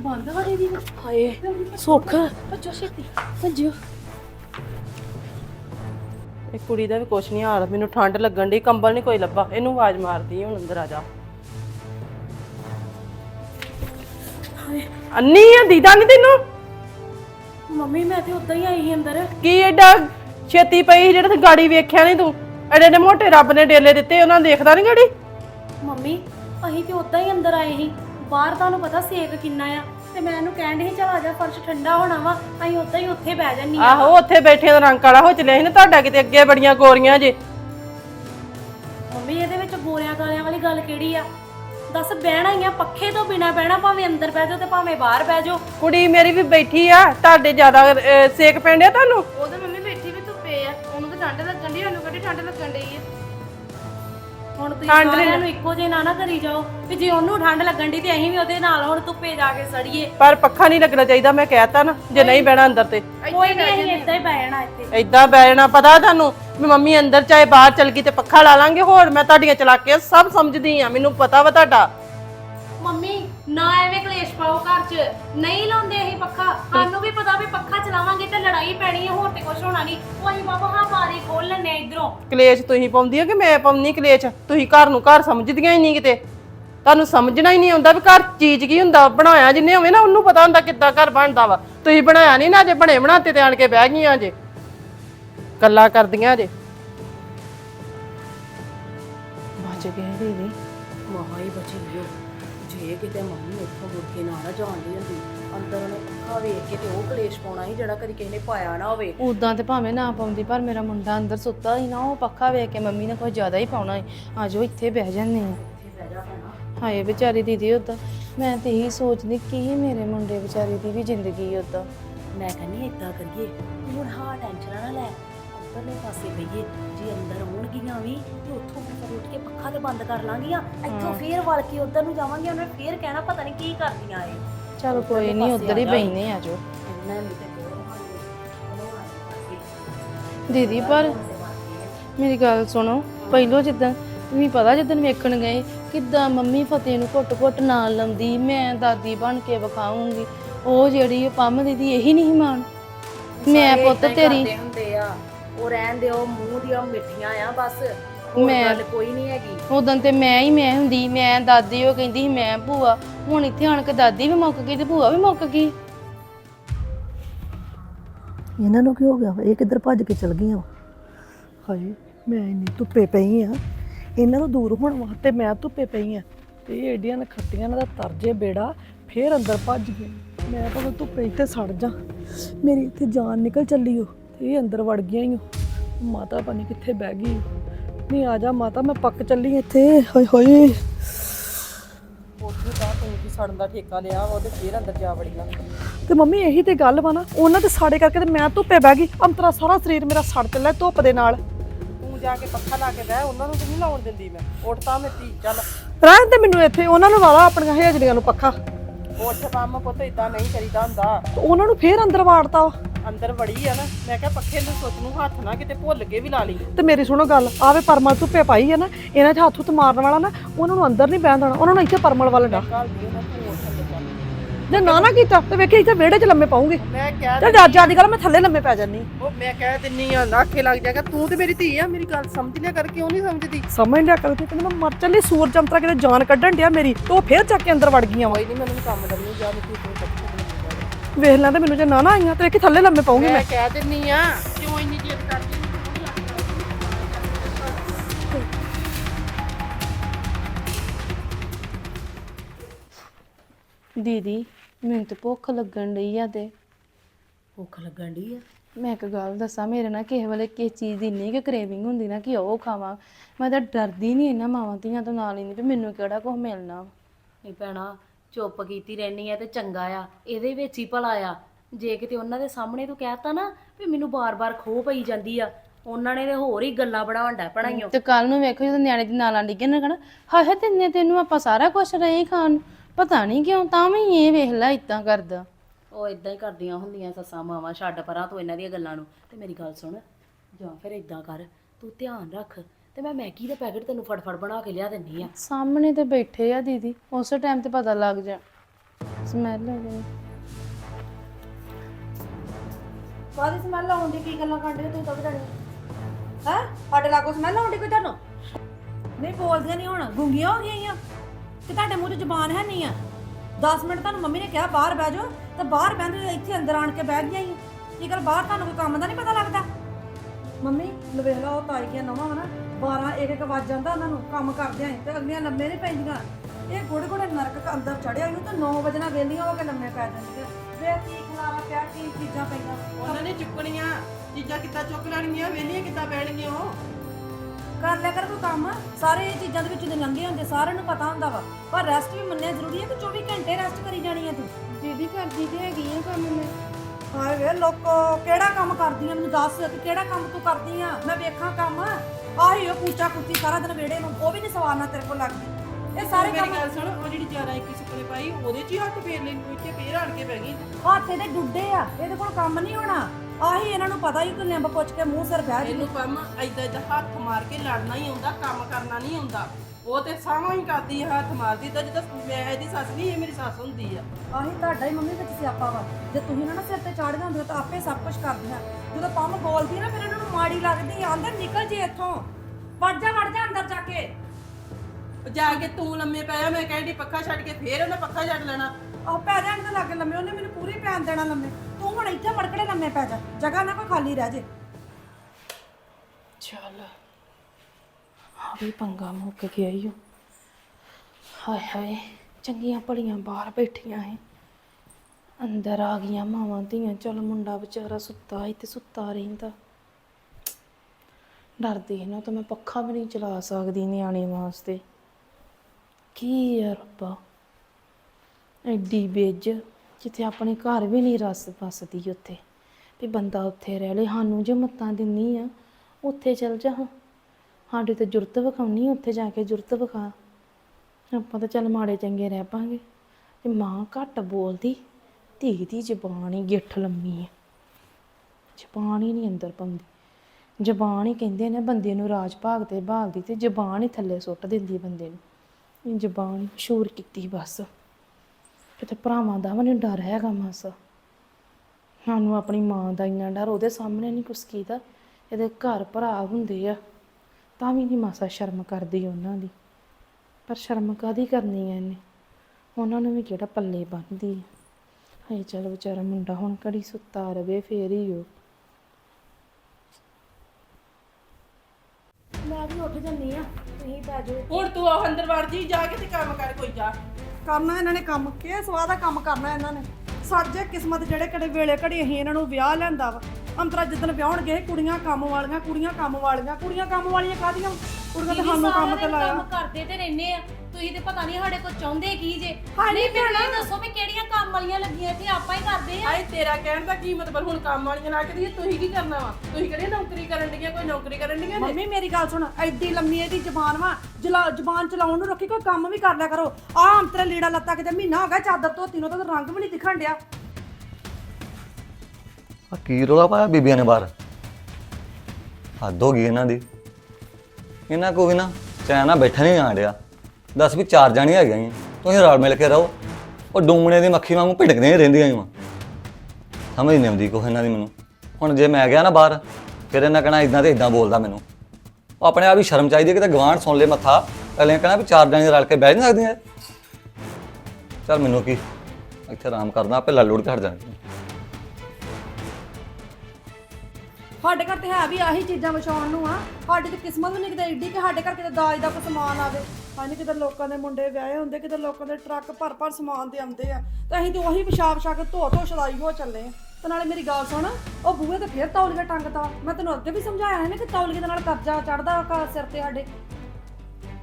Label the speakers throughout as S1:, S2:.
S1: ਬੰਦ ਕਰੇ ਦੀ
S2: ਹਾਏ ਸੁੱਖ
S1: ਬੱਚੋ ਛੇਤੀ
S2: ਭੱਜਿਓ। ਇਹ ਕੁੜੀ ਦਾ ਵੀ ਕੁਛ ਨਹੀਂ ਹਾਲ ਮੈਨੂੰ ਠੰਡ ਲੱਗਣ ਦੀ ਕੰਬਲ ਨਹੀਂ ਕੋਈ ਲੱਭਾ। ਇਹਨੂੰ ਆਵਾਜ਼ ਮਾਰਦੀ ਹੁਣ ਅੰਦਰ ਆ ਜਾ। ਅੰਨੀ ਆ ਦੀਦਾ ਨਹੀਂ ਤੈਨੂੰ?
S1: ਮੰਮੀ ਮੈਂ ਤੇ ਉਦਾਂ ਹੀ ਆਈ ਸੀ ਅੰਦਰ।
S2: ਕੀ ਐਡਾ ਛੇਤੀ ਪਈ ਸੀ ਜਿਹੜਾ ਤੇ ਗਾੜੀ ਵੇਖਿਆ ਨਹੀਂ ਤੂੰ? ਐਡੇ ਐਡੇ ਮੋਟੇ ਰੱਬ ਨੇ ਡੇਲੇ ਦਿੱਤੇ ਉਹਨਾਂ ਨੂੰ ਦੇਖਦਾ ਨਹੀਂ ਗਾੜੀ?
S1: ਮੰਮੀ ਅਸੀਂ ਤੇ ਉਦਾਂ ਹੀ ਅੰਦਰ ਆਏ ਸੀ। ਬਾਹਰ ਤੁਹਾਨੂੰ ਪਤਾ ਸੇਕ ਕਿੰਨਾ ਆ। ਤੇ ਮੈਂ ਇਹਨੂੰ ਕਹਿਣ ਡਈ ਸੀ ਚਲ ਆ ਜਾ ਫਰਸ਼ ਠੰਡਾ ਹੋਣਾ ਵਾ ਅਸੀਂ ਉਦਾਂ ਹੀ ਉੱਥੇ ਬਹਿ ਜੰਨੀ ਆ
S2: ਆਹੋ ਉੱਥੇ ਬੈਠੇ ਦਾ ਰੰਗ ਕਾਲਾ ਹੋ ਚਲਿਆ ਸੀ ਨਾ ਤੁਹਾਡਾ ਕਿਤੇ ਅੱਗੇ ਬੜੀਆਂ ਗੋਰੀਆਂ ਜੇ।
S1: ਮੰਮੀ ਇਹਦੇ ਵਿੱਚ ਗੋਰਿਆਂ ਗਾਲਿਆਂ ਵਾਲੀ ਗੱਲ ਕਿਹੜੀ ਆ? ਦੱਸ ਬਹਿਣਾ ਹੀ ਆ ਪੱਖੇ ਤੋਂ ਬਿਨਾ ਬਹਿਣਾ ਭਾਵੇਂ ਅੰਦਰ ਬਹਿ ਜਾਓ ਤੇ ਭਾਵੇਂ ਬਾਹਰ ਬਹਿ ਜਾਓ।
S2: ਕੁੜੀ ਮੇਰੀ ਵੀ ਬੈਠੀ ਆ ਤੁਹਾਡੇ ਜ਼ਿਆਦਾ ਅਹ, ਸੇਕ ਪੈਂਡਿਆ ਤੁਹਾਨੂੰ?
S3: ਉਹਦੇ ਮੰਮੀ ਬੈਠੀ ਵੀ ਧੁੱਪੇ ਆ ਉਹਨੂੰ ਤਾਂ ਠੰਡ ਲੱਗਣ ਦੀ ਉਹਨੂੰ ਕਿਹੜੀ ਠੰਡ ਲੱਗਣ ਡਈ ਆ?
S1: ਹੁਣ ਤੁਸੀਂ
S2: ਠੰਡ ਨੀ
S1: ਸਾਰਿਆਂ ਨੂੰ ਇੱਕੋ ਜਿਹੇ ਨਾ ਨਾ ਕਰੀ ਜਾਓ ਵੀ ਜੇ ਉਹਨੂੰ ਠੰਡ ਲੱਗਣ ਦੀ ਤੇ ਅਸੀਂ ਵੀ ਉਹਦੇ ਨਾਲ ਹੁਣ ਧੁੱਪੇ ਜਾ ਕੇ ਸੜੀਏ।
S2: ਪਰ ਪੱਖਾ ਨਹੀਂ ਲੱਗਣਾ ਚਾਹੀਦਾ ਮੈਂ ਕਹਿਤਾ ਨਾ ਜੇ ਨਹੀਂ ਬਹਿਣਾ ਅੰਦਰ ਤੇ।
S1: ਕੋਈ ਨਹੀਂ ਅਸੀਂ ਏਦਾਂ ਹੀ ਬਹਿ ਜਾਣਾ ਇੱਥੇ।
S2: ਏਦਾਂ ਬਹਿ ਜਾਣਾ ਪਤਾ ਤੁਹਾਨੂੰ ਵੀ ਮੰਮੀ ਅੰਦਰ ਚਾਹੇ ਬਾਹਰ ਚਲ ਗਈ ਤੇ ਪੱਖਾ ਲਾ ਲਾਂਗੇ ਹੋਰ ਮੈਂ ਤੁਹਾਡੀਆਂ ਚਲਾਕੀਆਂ ਸਭ ਸਮਝਦੀ ਆ ਮੈਨੂੰ ਪਤਾ ਵਾ ਤੁਹਾਡਾ।
S1: ਮੰਮੀ ਨਾ ਐਵੇਂ ਕਲੇਸ਼ ਪਾਓ ਘਰ 'ਚ। ਨਹੀਂ ਲਾਉਂਦੇ ਅਸੀਂ ਪੱਖਾ। ਲੜਾਈ ਪੈਣੀ ਹੈ ਹੋਰ ਤੇ ਕੁਝ ਹੋਣਾ ਨਹੀਂ। ਉਹ ਅਸੀਂ ਬਾਬਾ ਹਾਂ ਬਾਰੀ ਖੋਲ ਲੈਣੇ ਇਧਰੋਂ।
S2: ਕਲੇਸ਼ ਤੁਸੀਂ ਪਾਉਂਦੀ ਆ ਕਿ ਮੈਂ ਪਾਉਂਦੀ ਕਲੇਸ਼? ਤੁਸੀਂ ਘਰ ਨੂੰ ਘਰ ਸਮਝਦੀਆਂ ਹੀ ਨਹੀਂ ਕਿਤੇ। ਤੁਹਾਨੂੰ ਸਮਝਣਾ ਹੀ ਨਹੀਂ ਆਉਂਦਾ ਵੀ ਘਰ ਚੀਜ਼ ਕੀ ਹੁੰਦਾ ਬਣਾਇਆ ਜਿੰਨੇ ਹੋਵੇ ਨਾ ਉਹਨੂੰ ਪਤਾ ਹੁੰਦਾ ਕਿੱਦਾਂ ਘਰ ਬਣਦਾ ਵਾ। ਤੁਸੀਂ ਬਣਾਇਆ ਨਹੀਂ ਨਾ ਜੇ ਬਣੇ ਬਣਾਤੇ ਤੇ ਆਣ ਕੇ ਬਹਿ ਗਈਆਂ ਜੇ। ਗੱਲਾਂ ਕਰਦੀਆਂ ਜੇ। ਬਚ ਗਏ ਦੀਦੀ।
S1: ਮਹਾ ਹੀ ਬਚੀ ਗਈ ਜੇ ਕਿਤੇ ਮੰਮੀ ਇੱਥੋਂ ਮੁੜ ਕੇ ਨਾ ਹੁੰਦੀ ਅੰਦਰ ਪੱਖਾ ਵੇਖ ਕੇ ਤੇ ਉਹ ਕਲੇਸ਼ ਪਾਉਣਾ ਸੀ ਜਿਹੜਾ ਕਦੀ ਕਿਸੇ ਨੇ ਪਾਇਆ ਨਾ ਹੋਵੇ।
S3: ਉਦਾਂ ਤੇ ਭਾਵੇਂ ਨਾ ਪਾਉਂਦੀ ਪਰ ਮੇਰਾ ਮੁੰਡਾ ਅੰਦਰ ਸੁੱਤਾ ਸੀ ਨਾ ਉਹ ਪੱਖਾ ਵੇਖ ਕੇ ਮੰਮੀ ਨੇ ਕੁਝ ਜ਼ਿਆਦਾ ਹੀ ਪਾਉਣਾ ਸੀ। ਆਜੋ ਇੱਥੇ ਬਹਿ ਜਾਂਦੇ ਆ ਹਾਏ ਵਿਚਾਰੀ ਦੀਦੀ ਉਦਾਂ ਮੈਂ ਤੇ ਇਹੀ ਸੋਚਦੀ ਕੀ ਮੇਰੇ ਮੁੰਡੇ ਵਿਚਾਰੀ ਦੀ ਵੀ ਜ਼ਿੰਦਗੀ ਉਦਾਂ
S1: ਮੈਂ ਕਹਿੰਨੀ ਏਦਾਂ ਕਰੀਏ। ਹੁਣ ਹਾਂ ਟੈਨਸ਼ਨ ਨਾ ਲੈ। ਉੱਪਰਲੇ ਪਾਸੇ ਬਈਏ ਜੇ ਅੰਦਰ ਆਉਣਗੀਆਂ ਵੀ ਤੇ ਉੱਥੋਂ ਫਿਰ ਉੱਠ ਕੇ ਪੱਖਾ ਤੇ ਬੰਦ ਕਰ ਲਾਂਗੀਆਂ। ਇੱਥੋਂ ਫੇਰ ਵਲ ਕੇ ਉਧਰ ਨੂੰ ਜਾਵਾਂਗੇ ਉਹਨੇ ਫੇਰ ਕਹਿਣਾ ਪਤਾ ਨਹੀਂ ਕੀ ਕਰਦੀਆਂ ਏ
S3: ਚਲ ਕੋਈ ਨਹੀਂ ਉਧਰ ਹੀ ਬੈਠਨੇ ਆਜੋ
S1: ਇਹਨਾਂ ਨੂੰ ਤੇ ਹੋਰ
S3: ਦੀਦੀ ਪਰ ਮੇਰੀ ਗੱਲ ਸੁਣੋ ਪਹਿਲੋਂ ਜਿੱਦਾਂ ਤੁਸੀਂ ਪਤਾ ਜਿੱਦਣ ਵੇਖਣ ਗਏ ਕਿੱਦਾਂ ਮੰਮੀ ਫਤਿਹ ਨੂੰ ਘੁੱਟ-ਘੁੱਟ ਨਾਲ ਲਾਉਂਦੀ ਮੈਂ ਦਾਦੀ ਬਣ ਕੇ ਵਿਖਾਉਂਗੀ ਉਹ ਜਿਹੜੀ ਪੰਮ ਦੀਦੀ ਇਹੀ ਨਹੀਂ ਮਾਣ। ਮੈਂ ਪੁੱਤ ਤੇਰੀ
S1: ਹੁੰਦੇ ਆ। ਉਹ ਰਹਿਣ ਦਿਓ ਮੂੰਹ ਦੀਆਂ ਮਿੱਠੀਆਂ ਆ ਬਸ। ਹੋਰ
S3: ਮੈਂ-
S1: ਗੱਲ ਕੋਈ ਨਹੀਂ ਹੈਗੀ।
S3: ਉਦੋਂ ਤੇ ਮੈਂ ਹੀ ਮੈਂ ਹੁੰਦੀ ਮੈਂ ਦਾਦੀ ਉਹ ਕਹਿੰਦੀ ਸੀ ਮੈਂ ਭੂਆ ਹੁਣ ਇੱਥੇ ਆਣ ਕੇ ਦਾਦੀ ਵੀ ਮੁੱਕ ਗਈ ਤੇ ਭੂਆ ਵੀ ਮੁੱਕ ਗਈ।
S4: ਇਹਨਾਂ ਨੂੰ ਕੀ ਹੋ ਗਿਆ? ਇਹ ਕਿੱਧਰ ਭੱਜ ਕੇ ਚਲ ਗਈਆਂ? ਹਾਏ ਮੈਂ ਇੰਨੀ ਧੁੱਪੇ ਪਈ ਆ। ਇਹਨਾਂ ਨੂੰ ਦੂਰ ਹੋਣ ਵਾਸਤੇ ਮੈਂ ਧੁੱਪੇ ਪਈ ਆ। ਤੇ ਇਹ ਏਡੀਆਂ ਨਖੱਤੀਆਂ ਇਹਨਾਂ ਦਾ ਤਰਜੇ ਬੇੜਾ ਫੇਰ ਅੰਦਰ ਭੱਜ ਗਏ। ਮੈਂ ਤਾਂ ਧੁੱਪੇ ਇੱਥੇ ਸੜ ਜਾ। ਮੇਰੀ ਇੱਥੇ ਜਾਨ ਨਿਕਲ ਚੱਲੀ ਓ ਤੇ ਇਹ ਅੰਦਰ ਵੜ ਗਈਆਂ ਈ ਓ। ਮਾਤਾ ਪਾਣੀ ਕਿੱਥੇ ਬਹਿ ਗਈ ਨਹੀਂ ਆ ਜਾ ਮਾਤਾ ਮੈਂ ਪੱਕ ਚੱਲੀ ਇੱਥੇ। ਹਾਏ ਹਾਏ।
S2: ਉੱਥੇ ਤਾਂ ਤੁਸੀਂ ਕੀ ਸੜਨ ਦਾ ਠੇਕਾ ਲਿਆ ਵਾ ਉਹਦੇ ਫੇਰ ਅੰਦਰ ਜਾ ਵੜੀਆਂ।
S4: ਤੇ ਮੰਮੀ ਇਹੀ ਤੇ ਗੱਲ ਵਾ ਨਾ ਉਹਨਾਂ ਦੇ ਸਾੜੇ ਕਰਕੇ ਤੇ ਮੈਂ ਧੁੱਪੇ ਬਹਿ ਗਈ। ਅੰਤਰਾ ਸਾਰਾ ਸਰੀਰ ਮੇਰਾ ਸੜ ਚੱਲਿਆ ਧੁੱਪ ਦੇ ਨਾਲ।
S2: ਤੂੰ ਜਾ ਕੇ ਪੱਖਾ ਲਾ ਕੇ ਬਹਿ ਉਹਨਾਂ ਨੂੰ ਤੇ ਨਹੀਂ ਲਾਉਣ ਦਿੰਦੀ ਮੈਂ। ਉੱਠ ਤਾਂ ਮੈਂ ਧੀ ਚੱਲ।
S4: ਰਹਿਣ ਤੇ ਮੈਨੂੰ ਇੱਥੇ ਉਹਨਾਂ ਨੂੰ ਵਾਲਾ ਆਪਣੀਆਂ ਹੇਜੜੀਆਂ ਨੂੰ ਪੱਖਾ।
S2: ਉੱਠ ਕੰਮ ਪੁੱਤ ਇਦਾਂ ਨਹੀਂ ਕਰੀਦਾ ਹੁੰਦਾ।
S4: ਤੇ ਉਹਨਾਂ ਨੂੰ ਫੇਰ ਅੰਦਰ ਵਾੜਤਾ ਵਾ।
S2: ਅੰਦਰ ਵੜੀ ਆ ਨਾ ਮੈਂ ਕਿਹਾ ਪੱਖੇ ਨੂੰ ਸੁੱਚ ਨੂੰ ਹੱਥ ਨਾ ਕਿਤੇ ਭੁੱਲ ਕੇ ਵੀ ਲਾ ਲਈ।
S4: ਤੇ ਮੇਰੀ ਸੁਣੋ ਗੱਲ ਆਵੇ ਪਰਮਲ ਧੁੱਪੇ ਪਾਈ ਹੈ ਨਾ ਇਹਨਾਂ 'ਚ ਹੱਥ ਹੁੱਥ ਮਾਰਨ ਵਾਲਾ ਨਾ ਉਹਨਾਂ ਨੂੰ ਅੰਦਰ ਨਹੀਂ ਬਹਿਣ ਦੇਣਾ ਉਹਨਾਂ ਨੂੰ ਇੱਥੇ ਪਰਮਲ ਵੱਲ ਡਾ।
S2: ਘਰ ਦੀ ਉਹਨਾਂ ਤੂੰ
S4: ਜੇ ਨਾ ਨਾ ਕੀਤਾ ਤੇ ਵੇਖੀ ਇੱਥੇ ਵਿਹੜੇ 'ਚ ਲੰਮੇ ਪਾਉਂਗੇ।
S2: ਮੈਂ ਕਹਿ
S4: ਤੇ ਅੱਜ ਅੱਜ ਕੱਲ ਮੈਂ ਥੱਲੇ ਲੰਮੇ ਪੈ ਜਾਨੀ
S2: ਉਹ ਮੈਂ ਕਹਿ ਦਿੰਨੀ ਆ ਨਾਖੇ ਲੱਗ ਜਾਏਗਾ। ਤੂੰ ਤੇ ਮੇਰੀ ਧੀ ਆ ਮੇਰੀ ਗੱਲ ਸਮਝ ਲਿਆ ਕਰ ਕਿਉਂ ਨਹੀਂ ਸਮਝਦੀ?
S4: ਸਮਝ ਲਿਆ ਕਰ ਤੇ ਮੈਂ ਮਰ ਚੱਲੀ ਸੂਰ ਜੰਤਰਾ ਕਿਤੇ ਜਾਨ ਕੱਢਣ ਡਿਆ ਮੇਰੀ ਤੇ ਉਹ ਫੇਰ ਚੱਕ ਕੇ ਅੰਦਰ ਵੜ ਗਈਆਂ ਵਾ।
S2: ਕੋਈ ਨਹੀਂ ਮੈਨੂੰ ਕੰਮ ਕਰਨੀ ਜਾ ਮੇਰੀ ਧੀ ਤੂੰ ਪੱਖੇ ਤੇ।
S4: ਵੇਖ ਮੈਨੂੰ ਜੇ ਨਾ ਨਾ ਆਈਆਂ ਤੇ ਵੇਖੀ ਥੱਲੇ ਲੰਮੇ ਪਾਉਂਗੀ ਮੈਂ।
S2: ਮੈਂ ਕਹਿ ਦਿੰਨੀ ਆ ਕਿਉਂ ਇੰਨੀ ਜਿੱਦ ਕਰਦੀ
S3: ਦੀਦੀ ਮੈਨੂੰ ਤੇ ਭੁੱਖ ਲੱਗਣ ਡਈ ਆ ਤੇ।
S1: ਭੁੱਖ ਲੱਗਣ ਦੀ ਆ?
S3: ਮੈਂ ਇੱਕ ਗੱਲ ਦੱਸਾਂ ਮੇਰੇ ਨਾਲ ਕਿਸੇ ਵੇਲੇ ਕਿਸ ਚੀਜ਼ ਦੀ ਇੰਨੀ ਕਿ ਕ੍ਰੇਵਿੰਗ ਹੁੰਦੀ ਨਾ ਕਿ ਉਹ ਖਾਵਾਂ। ਮੈਂ ਤਾਂ ਡਰਦੀ ਨਹੀਂ ਇਹਨਾਂ ਮਾਵਾਂ ਧੀਆਂ ਤੋਂ ਨਾਲ ਹੀ ਨਹੀਂ ਵੀ ਮੈਨੂੰ ਕਿਹੜਾ ਕੁਝ ਮਿਲਣਾ?
S1: ਨਹੀਂ ਭੈਣਾ ਚੁੱਪ ਕੀਤੀ ਰਹਿਣੀ ਆ ਤੇ ਚੰਗਾ ਆ ਇਹਦੇ ਵਿੱਚ ਹੀ ਭਲਾ ਆ। ਜੇ ਕਿਤੇ ਉਹਨਾਂ ਦੇ ਸਾਹਮਣੇ ਤੂੰ ਕਹਿਤਾ ਨਾ ਵੀ ਮੈਨੂੰ ਬਾਰ-ਬਾਰ ਖੋ ਪਈ ਜਾਂਦੀ ਆ ਉਹਨਾਂ ਨੇ ਤੇ ਹੋਰ ਹੀ ਗੱਲਾਂ ਬਣਾਉਣ ਡੈ ਪਣਾਈਓ
S3: ਤੇ ਕੱਲ ਨੂੰ ਵੇਖੋ ਜਦੋਂ ਨਿਆਣੇ ਦੀ ਨਾਲਾਂ ਡਿੱਗੇ ਨਾ ਕਹਣਾ ਹਾਏ ਹਾਏ ਤਿੰਨੇ ਤੈਨੂੰ ਆਪਾਂ ਸਾਰਾ ਕੁਝ ਰਹੇ ਖਾਣ ਨੂੰ। ਪਤਾ ਨਹੀਂ ਕਿਉਂ ਤਾਂ ਵੀ ਇਹ ਵੇਖ ਲੈ ਇਦਾਂ ਕਰਦਾ।
S1: ਉਹ ਇਦਾਂ ਹੀ ਕਰਦੀਆਂ ਹੁੰਦੀਆਂ ਸੱਸਾਂ ਮਾਵਾਂ ਛੱਡ ਪਰਾਂ ਤੋਂ ਇਹਨਾਂ ਦੀਆਂ ਗੱਲਾਂ ਨੂੰ। ਤੇ ਮੇਰੀ ਗੱਲ ਸੁਣ ਜਾਂ ਫਿਰ ਇਦਾਂ ਕਰ ਤੂੰ ਧਿਆਨ ਰੱਖ ਤੇ ਮੈਂ ਮੈਗੀ ਦਾ ਪੈਕੇਟ ਤੈਨੂੰ ਫਟਫਟ ਬਣਾ ਕੇ ਲਿਆ ਦਿੰਨੀ ਆ।
S3: ਸਾਹਮਣੇ ਤੇ ਬੈਠੇ ਆ ਦੀਦੀ ਉਸੇ ਟਾਈਮ ਤੇ ਪਤਾ ਲੱਗ ਜਾ। ਸਮੈਲ ਆ ਗਈ।
S5: ਕਾਹਦੀ ਸਮੈਲ ਆਉਂਦੀ ਕੀ ਗੱਲਾਂ ਕਰਦੇ ਹੋ ਤੁਸੀਂ ਤਾਂ ਜਾਣੀ ਹੈ? ਸਾਡੇ ਲਾਗੋਂ ਸਮੈਲ ਆਉਂਦੀ ਕੋਈ ਤੁਹਾਨੂੰ? ਨਹੀਂ ਬੋਲਦੀਆਂ ਨਹੀਂ ਹੁਣ ਗੁੰਗੀਆਂ ਹੋ ਗਈਆਂ ਕਿ ਤੁਹਾਡੇ ਮੂੰਹ 'ਚ ਜ਼ਬਾਨ ਹੈ ਨਹੀਂ ਆ। 10 ਮਿੰਟ ਤੁਹਾਨੂੰ ਮੰਮੀ ਨੇ ਕਿਹਾ ਬਾਹਰ ਬਹਿ ਜਾਓ ਤੇ ਬਾਹਰ ਬਹਿੰਦੇ ਇੱਥੇ ਅੰਦਰ ਆਣ ਕੇ ਬਹਿ ਗਈਆਂ ਕੀ ਗੱਲ ਬਾਹਰ ਤੁਹਾਨੂੰ ਕੋਈ ਕੰਮ ਦਾ ਨਹੀਂ ਪਤਾ ਲੱਗਦਾ? ਮੰਮੀ ਲਵੇਖ ਲਾ ਉਹ ਤਾਈ ਗਿਆ ਨਵਾਂ ਵਾ ਨਾ। 12 ਇੱਕ ਇੱਕ ਵੱਜ ਜਾਂਦਾ ਉਹਨਾਂ ਨੂੰ ਕੰਮ ਕਰਦਿਆਂ ਹੀ ਤੇ ਅਗਲੀਆਂ ਲੰਮੇ ਨਹੀਂ ਪੈਂਦੀਆਂ। ਇਹ ਗੋੜੇ ਗੋੜੇ ਨਰਕ ਅੰਦਰ ਚੜਿਆ ਇਹਨੂੰ ਤਾਂ 9 ਵਜੇ ਨਾਲ ਵੇਲੀਆਂ ਹੋ ਕੇ ਲੰਮੇ ਪੈ ਜਾਂਦੀਆਂ ਵੇ ਕੀ ਖਲਾਰਾ ਪਿਆ ਕੀ ਚੀਜ਼ਾਂ ਪਈਆਂ।
S2: ਉਹਨਾਂ ਨੇ ਚੁੱਕਣੀਆਂ ਚੀਜ਼ਾਂ ਕਿੱਦਾਂ ਚੁੱਕ ਲੈਣਗੀਆਂ ਵੇਲੀਆਂ ਕਿੱਦਾਂ ਪੈਣਗੀਆਂ ਉਹ?
S5: ਕਰ ਲਿਆ ਕਰ ਕੋਈ ਕੰਮ। ਸਾਰੇ ਇਹ ਚੀਜ਼ਾਂ ਦੇ ਵਿੱਚ ਦੇ ਲੰਘੇ ਹੁੰਦੇ ਸਾਰਿਆਂ ਨੂੰ ਪਤਾ ਹੁੰਦਾ ਵਾ। ਪਰ ਰੈਸਟ ਵੀ ਮੰਨਿਆ ਜ਼ਰੂਰੀ ਹੈ ਕਿ 24 ਘੰਟੇ ਰੈਸਟ ਕਰੀ ਜਾਣੀ ਹੈ ਤੂੰ।
S3: ਦੀਦੀ ਕਰਦੀ ਤੇ ਹੈਗੀ ਆ ਕੰਮ ਮੈਂ।
S5: ਹਾਏ ਵੇ ਲੋਕੋ ਕਿਹੜਾ ਕੰਮ ਕਰਦੀ ਆ ਮੈਨੂੰ ਦੱਸ ਕਿ ਕਿਹੜਾ ਕੰਮ ਤੂੰ ਕਰਦੀ ਆ? ਮੈਂ ਵੇਖਾਂ ਕੰਮ। ਆਹੀ ਉਹ ਪੂਚਾ ਕੁੱਤੀ ਸਾਰਾ ਦਿਨ ਵੇੜੇ ਨੂੰ ਉਹ ਵੀ ਨਹੀਂ ਸਵਾਰਨਾ ਤੇਰੇ ਕੋਲ ਲੱਗਦੀ ਇਹ ਸਾਰੇ
S2: ਮੇਰੀ
S5: ਕੰਮ
S2: ਗੱਲ ਸੁਣ ਉਹ ਜਿਹੜੀ ਚਾਰਾ ਇੱਕ ਸੁਪਨੇ ਪਾਈ ਉਹਦੇ 'ਚ ਹੀ ਹੱਥ ਫੇਰ ਲੈ ਇੱਥੇ ਫੇਰ ਆਣ ਕੇ ਬਹਿ ਗਈ।
S5: ਹੱਥ ਇਹਦੇ ਡੁੱਡੇ ਆ ਇਹਦੇ ਕੋਲ ਕੰਮ ਨਹੀਂ ਹੋਣਾ। ਆਹੀ ਇਹਨਾਂ ਨੂੰ ਪਤਾ ਹੀ ਕਿ ਲਿੰਬ ਪੁੱਛ ਕੇ ਮੂੰਹ ਸਿਰ ਬਹਿ ਜੀ
S2: ਇਹਨੂੰ ਕੰਮ ਐਦਾਂ ਐਦਾਂ ਹੱਥ ਮਾਰ ਕੇ ਲੜਨਾ ਹੀ ਆਉਂਦਾ ਕੰਮ ਕਰਨਾ ਨਹੀਂ ਆਉਂਦਾ। ਉਹ ਤੇ ਸਾਵਾਂ ਹੀ ਕਰਦੀ ਹੈ ਹੱਥ ਮਾਰਦੀ ਤਾਂ ਜਿੱਦਾਂ ਮੈਂ ਇਹਦੀ ਸੱਸ ਨਹੀਂ ਇਹ ਮੇਰੀ ਸੱਸ ਹੁੰਦੀ ਆ।
S5: ਆਹੀ ਤੁਹਾਡਾ ਹੀ ਮੰਮੀ ਵਿੱਚ ਸਿਆਪਾ ਵਾ। ਜੇ ਤੁਸੀਂ ਨਾ ਨਾ ਸਿਰ ਤੇ ਚਾੜਦੇ ਹੁੰਦੇ ਹੋ ਤਾਂ ਆਪੇ ਸਭ ਕੁਝ ਕਰਦੀਆਂ ਜਦੋਂ ਪੰਮ ਬੋਲਦੀ ਨਾ ਫਿਰ ਇਹਨਾਂ ਨੂੰ ਮਾੜੀ ਲੱਗਦੀ ਆ। ਅੰਦਰ ਨਿਕਲ ਜੇ ਇੱਥੋਂ। ਵੜ ਜਾ ਵੜ ਜਾ ਅੰਦਰ ਜਾ ਕੇ।
S2: ਉਹ ਜਾ ਕੇ ਤੂੰ ਲੰਮੇ ਪਿਆ ਮੈਂ ਕਹਿੰਦੀ ਪੱਖਾ ਛੱਡ ਕੇ ਫੇਰ ਉਹਨੇ ਪੱਖਾ ਛੱਡ ਲੈਣਾ।
S5: ਆਹ ਪੈ ਜਾਣ ਤੇ ਲੱਗ ਲੰਮੇ ਉਹਨੇ ਮੈਨੂੰ ਪੂਰੀ ਪੈਣ ਦੇਣਾ ਲੰਮੇ। ਤੂੰ ਹੁਣ ਇੱਥੇ ਮੜਕੜੇ ਲੰਮੇ ਪੈ ਜਾ। ਜਗ੍ਹਾ ਨਾ ਕੋਈ ਖਾਲੀ ਰਹਿ ਜੇ।
S3: ਚੱਲ। ਆ ਵੀ ਪੰਗਾ ਮੁੱਕ ਗਿਆ ਈ ਓ। ਹਾਏ ਹਾਏ, ਚੰਗੀਆਂ ਭਲੀਆਂ ਬਾਹਰ ਬੈਠੀਆਂ ਐ। ਅੰਦਰ ਆ ਗਈਆਂ ਮਾਵਾਂ ਧੀਆਂ, ਚਲ ਮੁੰਡਾ ਵਿਚਾਰਾ ਸੁੱਤਾ ਈ ਤੇ ਸੁੱਤਾ ਰਹਿੰਦਾ। ਡਰਦੀ ਨਾ ਤਾਂ ਮੈਂ ਪੱਖਾ ਵੀ ਨਹੀਂ ਚਲਾ ਸਕਦੀ ਨਿਆਣੇ ਵਾਸਤੇ। ਕੀ ਆ ਰੱਬਾ? ਐਡੀ ਬੇਜ, ਜਿੱਥੇ ਆਪਣੇ ਘਰ ਵੀ ਨਹੀਂ ਰਸ ਵਸਦੀ ਉੱਥੇ। ਵੀ ਬੰਦਾ ਉੱਥੇ ਰਹਿ ਲੇ, ਸਾਨੂੰ ਜੇ ਮੱਤਾਂ ਦਿੰਨੀ ਆ, ਉੱਥੇ ਚਲ ਜਾ ਹਾਂ। ਸਾਡੇ ਤੇ ਜੁਰਤ ਵਿਖਾਉਣੀ ਉੱਥੇ ਜਾ ਕੇ ਜੁਰਤ ਵਿਖਾ। ਆਪਾਂ ਤਾਂ ਚੱਲ ਮਾੜੇ ਚੰਗੇ ਰਹਿ ਪਾਂਗੇ। ਤੇ ਮਾਂ ਘੱਟ ਬੋਲਦੀ, ਧੀ ਦੀ ਜ਼ਬਾਨ ਹੀ ਗਿੱਠ ਲੰਮੀ ਹੈ ਜ਼ਬਾਨ ਹੀ ਨਹੀਂ ਅੰਦਰ ਪਾਉਂਦੀ। ਜ਼ਬਾਨ ਹੀ ਕਹਿੰਦੇ ਨੇ ਬੰਦੇ ਨੂੰ ਰਾਜ ਭਾਗ ਤੇ ਭਾਲਦੀ ਤੇ ਜ਼ਬਾਨ ਹੀ ਥੱਲੇ ਸੁੱਟ ਦਿੰਦੀ ਬੰਦੇ ਨੂੰ। ਇਹ ਜ਼ਬਾਨ ਮਸ਼ਹੂਰ ਕੀਤੀ ਬਸ। ਕਿਤੇ ਭਰਾਵਾਂ ਦਾ ਵੀ ਨਹੀਂ ਡਰ ਹੈਗਾ ਮਾਸਾ। ਸਾਨੂੰ ਆਪਣੀ ਮਾਂ ਦਾ ਇੰਨਾ ਡਰ, ਉਹਦੇ ਸਾਹਮਣੇ ਨਹੀਂ ਕੁਛ ਕੀਤਾ। ਇਹਦੇ ਘਰ ਭਰਾ ਹੁੰਦੇ ਆ। ਤਾਂ ਵੀ ਨਹੀਂ ਮਾਸਾ ਸ਼ਰਮ ਕਰਦੀ ਉਹਨਾਂ ਦੀ। ਪਰ ਸ਼ਰਮ ਕਾਦੀ ਕਰਨੀ ਐ ਇਹਨੇ? ਉਹਨਾਂ ਨੂੰ ਵੀ ਕਿਹੜਾ ਪੱਲੇ ਬੰਨਦੀ ਆ? ਹਾਏ ਚਲ ਵਿਚਾਰਾ ਮੁੰਡਾ ਹੁਣ ਘੜੀ ਸੁੱਤਾ ਰਵੇ ਫੇਰ ਹੀ ਉਹ।
S5: ਮੈਂ ਵੀ ਉੱਠ ਜੰਨੀ ਆ ਤੁਸੀਂ ਪੈ ਜਾਓ।
S2: ਹੁਣ ਤੂੰ ਆ ਅੰਦਰ ਵੜ ਜੀ ਜਾ ਕੇ ਤੇ ਕੰਮ ਕਰ ਕੋਈ ਜਾ।
S5: ਕਰਨਾ ਇਹਨਾਂ ਨੇ ਕੰਮ ਕਿਹ ਸਵਾਦ ਦਾ ਕੰਮ ਕਰਨਾ ਇਹਨਾਂ ਨੇ? ਸਾਡੇ ਕਿਸਮਤ ਜਿਹੜੇ ਕੜੇ ਵੇਲੇ ਘੜੀ ਅਸੀਂ ਇਹਨਾਂ ਨੂੰ ਵਿਆਹ ਲੈਂਦਾ ਵਾ। ਅੰਤਰਾ ਜਿੱਦਣ ਵਿਆਹਣਗੇ ਕੁੜੀਆਂ ਕੰਮ ਵਾਲੀਆਂ ਕੁੜੀਆਂ ਕੰਮ ਵਾਲੀਆਂ ਕੁੜੀਆਂ ਕੰਮ ਵਾਲੀਆਂ ਕਾਹਦੀਆਂ? ਕੁੜੀਆਂ ਤੇ ਸਾਨੂੰ ਕੰਮ ਤੇ ਲਾਇਆ।
S1: ਕੰਮ ਕਰਦੇ ਤੇ ਰਹਿੰਦੇ ਆ। ਤੁਸੀਂ ਤੇ ਪਤਾ ਨਹੀਂ ਸਾਡੇ ਕੋਲ ਚਾਹੁੰਦੇ ਕੀ ਜੇ।
S5: ਨਹੀਂ ਭੈਣਾ।
S1: ਇਹ ਦੱਸੋ ਵੀ ਕਿਹੜੀਆਂ ਕੰਮ ਵਾਲੀਆਂ ਲੱਗੀਆਂ ਇੱਥੇ ਆਪਾਂ ਹੀ ਕਰਦੇ ਆ।
S2: ਹਾਏ ਤੇਰਾ ਕਹਿਣ ਦਾ ਕੀ ਮਤਲਬ? ਹੁਣ ਕੰਮ ਵਾਲੀਆਂ ਲਾ ਕੇ ਦੀ ਤੁਸੀਂ ਕੀ ਕਰਨਾ ਵਾ? ਤੁਸੀਂ ਕਿਹੜੀ ਨੌਕਰੀ ਕਰਨ ਡੀਆਂ ਕੋਈ ਨੌਕਰੀ ਕਰਨ ਡੀਆਂ ਨੇ?
S5: ਮੰਮੀ ਮੇਰੀ ਗੱਲ ਸੁਣ ਐਡੀ ਲੰਮੀ ਇਹਦੀ ਜ਼ਬਾਨ ਵਾ ਜਲਾ ਜ਼ਬਾਨ ਚਲਾਉਣ ਨੂੰ ਰੱਖੀ ਕੋਈ ਕੰਮ ਵੀ ਕਰ ਲਿਆ ਕਰੋ। ਆਹ ਅੰਤਰਾ ਲੀੜਾ ਲੱਤਾ ਕਿਤੇ ਮਹੀਨਾ ਹੋ ਗਿਆ ਚਾਦਰ ਧੋਤੀ ਨੂੰ ਤਾਂ ਰੰਗ ਵੀ ਨਹੀਂ ਦਿਖਣ ਡਿਆ।
S6: ਆ ਕੀ ਰੋਲਾ ਪਾਇਆ ਬੀਬੀਆਂ ਨੇ ਬਾਹਰ? ਹੱਦ ਹੋ ਗਈ ਇਹਨਾਂ ਦੀ। ਇਹਨਾਂ ਕੋ ਵੀ ਨਾ ਚੈਨ ਨਾਲ ਬੈਠਾ ਨਹੀਂ ਆਣ ਡਿਆ। ਦੱਸ ਵੀ ਚਾਰ ਜਾਣੀਆਂ ਹੈਗੀਆਂ ਈ। ਤੁਸੀਂ ਰਲ ਮਿਲ ਕੇ ਰਹੋ। ਉਹ ਡੂਮਣੇ ਦੀ ਮੱਖੀ ਵਾਂਗੂ ਭਿੜਕਦੀਆਂ ਹੀ ਰਹਿੰਦੀਆਂ ਈ ਸਮਝ ਨਹੀਂ ਆਉਂਦੀ ਕੋਈ ਇਹਨਾਂ ਦੀ ਮੈਨੂੰ। ਹੁਣ ਜੇ ਮੈਂ ਗਿਆ ਨਾ ਬਾਹਰ, ਫਿਰ ਇਹਨਾਂ ਕਹਿਣਾ ਇਦਾਂ ਤੇ ਇਦਾਂ ਬੋਲਦਾ ਮੈਨੂੰ। ਉਹ ਆਪਣੇ ਆਪ ਹੀ ਸ਼ਰਮ ਚਾਹੀਦੀ ਹੈ ਕਿਤੇ ਗਵਾਂਢ ਸੁਣ ਲੇ ਮੱਥਾ। ਅਗਲੇ ਕਹਿਣਾ ਵੀ ਚਾਰ ਜਾਣੀਆਂ ਰਲ ਕੇ ਬਹਿ ਨਹੀਂ ਸਕਦੀਆਂ। ਚੱਲ ਮੈਨੂੰ ਕੀ? ਇੱਥੇ ਆਰਾਮ ਕਰਦਾ ਆਪੇ ਲੱਲੂੜ ਕੇ ਹਟ ਜਾਣਗੇ।
S5: ਸਾਡੇ ਘਰ ਤੇ ਹੈ ਵੀ ਆਹੀ ਚੀਜ਼ਾਂ ਵਿਛਾਉਣ ਨੂੰ ਆ। ਸਾਡੀ ਤੇ ਕਿਸਮਤ ਵੀ ਨਹੀਂ ਕਿਤੇ ਏਡੀ ਕਿ ਸਾਡੇ ਘਰ ਕਿਤੇ ਦਾਜ ਦਾ ਕੋਈ ਸਮਾਨ ਆਵੇ। ਹਾਂ ਨਹੀਂ ਕਿਤੇ ਲੋਕਾਂ ਦੇ ਮੁੰਡੇ ਵਿਆਹੇ ਹੁੰਦੇ, ਕਿਤੇ ਲੋਕਾਂ ਦੇ ਟਰੱਕ ਭਰ ਭਰ ਸਮਾਨ ਦੇ ਆਉਂਦੇ ਆ। ਤੇ ਅਸੀਂ ਤੇ ਉਹੀ ਵਿਛਾ ਵਿਛਾ ਕੇ ਧੋ ਧੋ ਛਲਾਈ ਹੋ ਚੱਲੇ ਆ। ਤੇ ਨਾਲੇ ਮੇਰੀ ਗੱਲ ਸੁਣ, ਉਹ ਬੂਹੇ ਤੇ ਫੇਰ ਤੌਲੀਆ ਟੰਗਤਾ ਮੈਂ ਤੈਨੂੰ ਅੱਗੇ ਵੀ ਸਮਝਾਇਆ ਹੈ ਨਾ ਕਿ ਤੌਲੀਏ ਦੇ ਨਾਲ ਕਰਜ਼ਾ ਚੜਦਾ ਘਰ ਸਿਰ ਤੇ ਸਾਡੇ।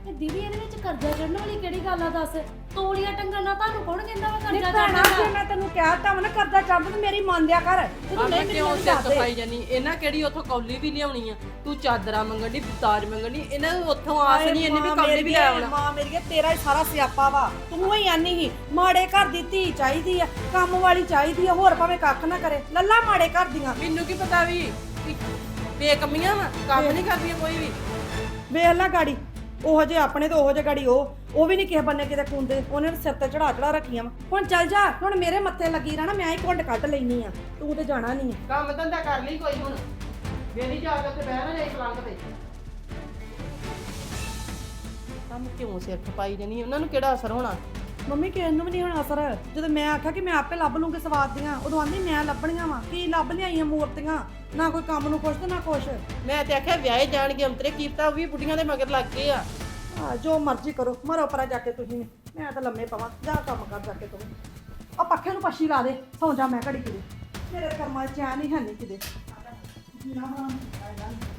S1: ਤੇ ਦੀਦੀ ਇਹਦੇ ਵਿੱਚ ਕਰਜ਼ਾ ਚੜਨ ਵਾਲੀ ਕਿਹੜੀ ਗੱਲ ਆ ਦੱਸ? ਤੋਲੀਆਂ ਟੰਗਣ ਨਾਲ ਤੁਹਾਨੂੰ ਕੌਣ ਕਹਿੰਦਾ ਵਾ
S5: ਨਹੀਂ
S1: ਕਰਜ਼ਾ
S5: ਭੈਣਾ
S1: ਚੜਨਾ
S5: ਜੇ ਮੈਂ ਤੈਨੂੰ ਕਹਿਤਾ ਵਾ ਨਾ ਕਰਜ਼ਾ ਚੜਦਾ ਤੇ ਮੇਰੀ ਮੰਨ ਲਿਆ ਕਰ। ਤੇ ਤੂੰ ਨਹੀਂ
S2: ਕਿਉਂ
S5: ਮੈਨੂੰ
S2: ਸਿਰ
S5: ਦੱਸ ਦੇ।
S2: ਖਪਾਈ ਜਾਨੀ? ਇਹਨਾਂ ਕਿਹੜੀ ਉੱਥੋਂ ਕੌਲੀ ਵੀ ਲਿਆਉਣੀ ਆ? ਤੂੰ ਚਾਦਰਾਂ ਮੰਗਣ ਦੀ ਦਾਜ ਮੰਗਣ ਦੀ ਇਹਨਾਂ ਨੂੰ ਉੱਥੋਂ ਆਸ ਨਹੀਂ ਇਹਨੇ ਵੀ
S5: ਮਾਂ
S2: ਕੌਲੀ ਵੀ ਲੈ ਆਉਣਾ
S5: ਮਾਂ ਮੇਰੀ ਤੇਰਾ ਹੀ ਸਾਰਾ ਸਿਆਪਾ ਵਾ। ਤੂੰ ਹੀ ਆਨੀ ਹੀ ਮਾੜੇ ਘਰ ਦੀ ਧੀ ਚਾਹੀਦੀ ਆ ਕੰਮ ਵਾਲੀ ਚਾਹੀਦੀ ਆ ਹੋਰ ਭਾਵੇਂ ਕੱਖ ਨਾ ਕਰੇ। ਲੱਲਾ ਮਾੜੇ ਘਰ ਦੀਆਂ।
S2: ਮੈਨੂੰ ਕੀ ਪਤਾ ਵੀ ਬੇਕਮੀਆਂ ਵਾ ਕੰਮ ਨਹੀਂ ਕਰਦੀਆਂ ਕੋਈ ਵੀ।
S5: ਵੇਖ ਲੈ ਗਾੜੀ
S7: ਉਹੋ ਜੇ ਆਪਣੇ ਤੇ ਉਹੋ ਜੇ ਗਾੜੀ ਉਹ ਉਹ ਵੀ ਨਹੀਂ ਕਿਸੇ ਬੰਨੇ ਕਿਤੇ ਕੁੰਦੇ ਉਹਨੇ ਤਾਂ ਸਿਰ ਤੇ ਚੜਾ ਚੜਾ ਰੱਖੀਆਂ ਵਾ। ਹੁਣ ਚੱਲ ਜਾ ਹੁਣ ਮੇਰੇ ਮੱਥੇ ਲੱਗੀ ਰਹਿਣਾ ਮੈਂ ਹੀ ਘੁੰਡ ਕੱਢ ਲੈਣੀ ਆ ਤੂੰ ਤੇ ਜਾਣਾ ਨਹੀਂ ਆ।
S2: ਕੰਮ ਧੰਦਾ ਕਰ ਲਈ ਕੋਈ ਹੁਣ। ਵੇਲੀ ਜਾ ਕੇ ਤੇ ਬਹਿ ਨਾ ਜਾਈ ਪਲੰਗ ਤੇ। ਕੰਮ ਕਿਉਂ ਸਿਰ ਖਪਾਈ ਦੇਣੀ ਉਹਨਾਂ ਨੂੰ ਕਿਹੜਾ ਅਸਰ ਹੋਣਾ?
S7: ਮੰਮੀ ਕਿਸੇ ਨੂੰ ਵੀ ਨਹੀਂ ਹੋਣਾ ਅਸਰ। ਜਦੋਂ ਮੈਂ ਆਖਿਆ ਕਿ ਮੈਂ ਆਪੇ ਲੱਭ ਲੂੰਗੀ ਸਵਾਦ ਦੀਆਂ ਉਦੋਂ ਆਂਦੀ ਮੈਂ ਲੱਭਣੀਆਂ ਵਾ। ਕੀ ਲੱਭ ਲਿਆਈਆਂ ਮੂਰਤੀਆਂ? ਨਾ ਕੋਈ ਕੰਮ ਨੂੰ ਕੁਛ ਤੇ ਨਾ ਕੁਛ
S2: ਮੈਂ ਤੇ ਆਖਿਆ ਵਿਆਹੇ ਜਾਣਗੇ ਅੰਤਰੇ ਉਹ ਵੀ ਬੁੱਢੀਆਂ ਦੇ ਮਗਰ ਲੱਗ ਗਏ ਆ।
S7: ਆ ਜੋ ਮਰਜ਼ੀ ਕਰੋ ਮਰੋ ਪਰਾਂ ਜਾ ਕੇ ਤੁਸੀਂ ਵੀ। ਮੈਂ ਤਾਂ ਲੰਮੇ ਪਵਾਂ ਜਾ ਕੰਮ ਕਰ ਜਾ ਕੇ ਤੂੰ। ਆ ਪੱਖੇ ਨੂੰ ਪੱਛੀ ਲਾ ਦੇ ਸੌਂ ਜਾ ਮੈਂ ਘੜੀ ਕਿਤੇ। ਮੇਰੇ ਕਰਮਾਂ 'ਚ ਚੈਨ ਹੀ ਹੈ ਨਹੀਂ ਕਿਤੇ। ਜੀਣਾ ਹਰਾਮ ਕੀਤਾ ਇਹਨਾਂ ਨੇ।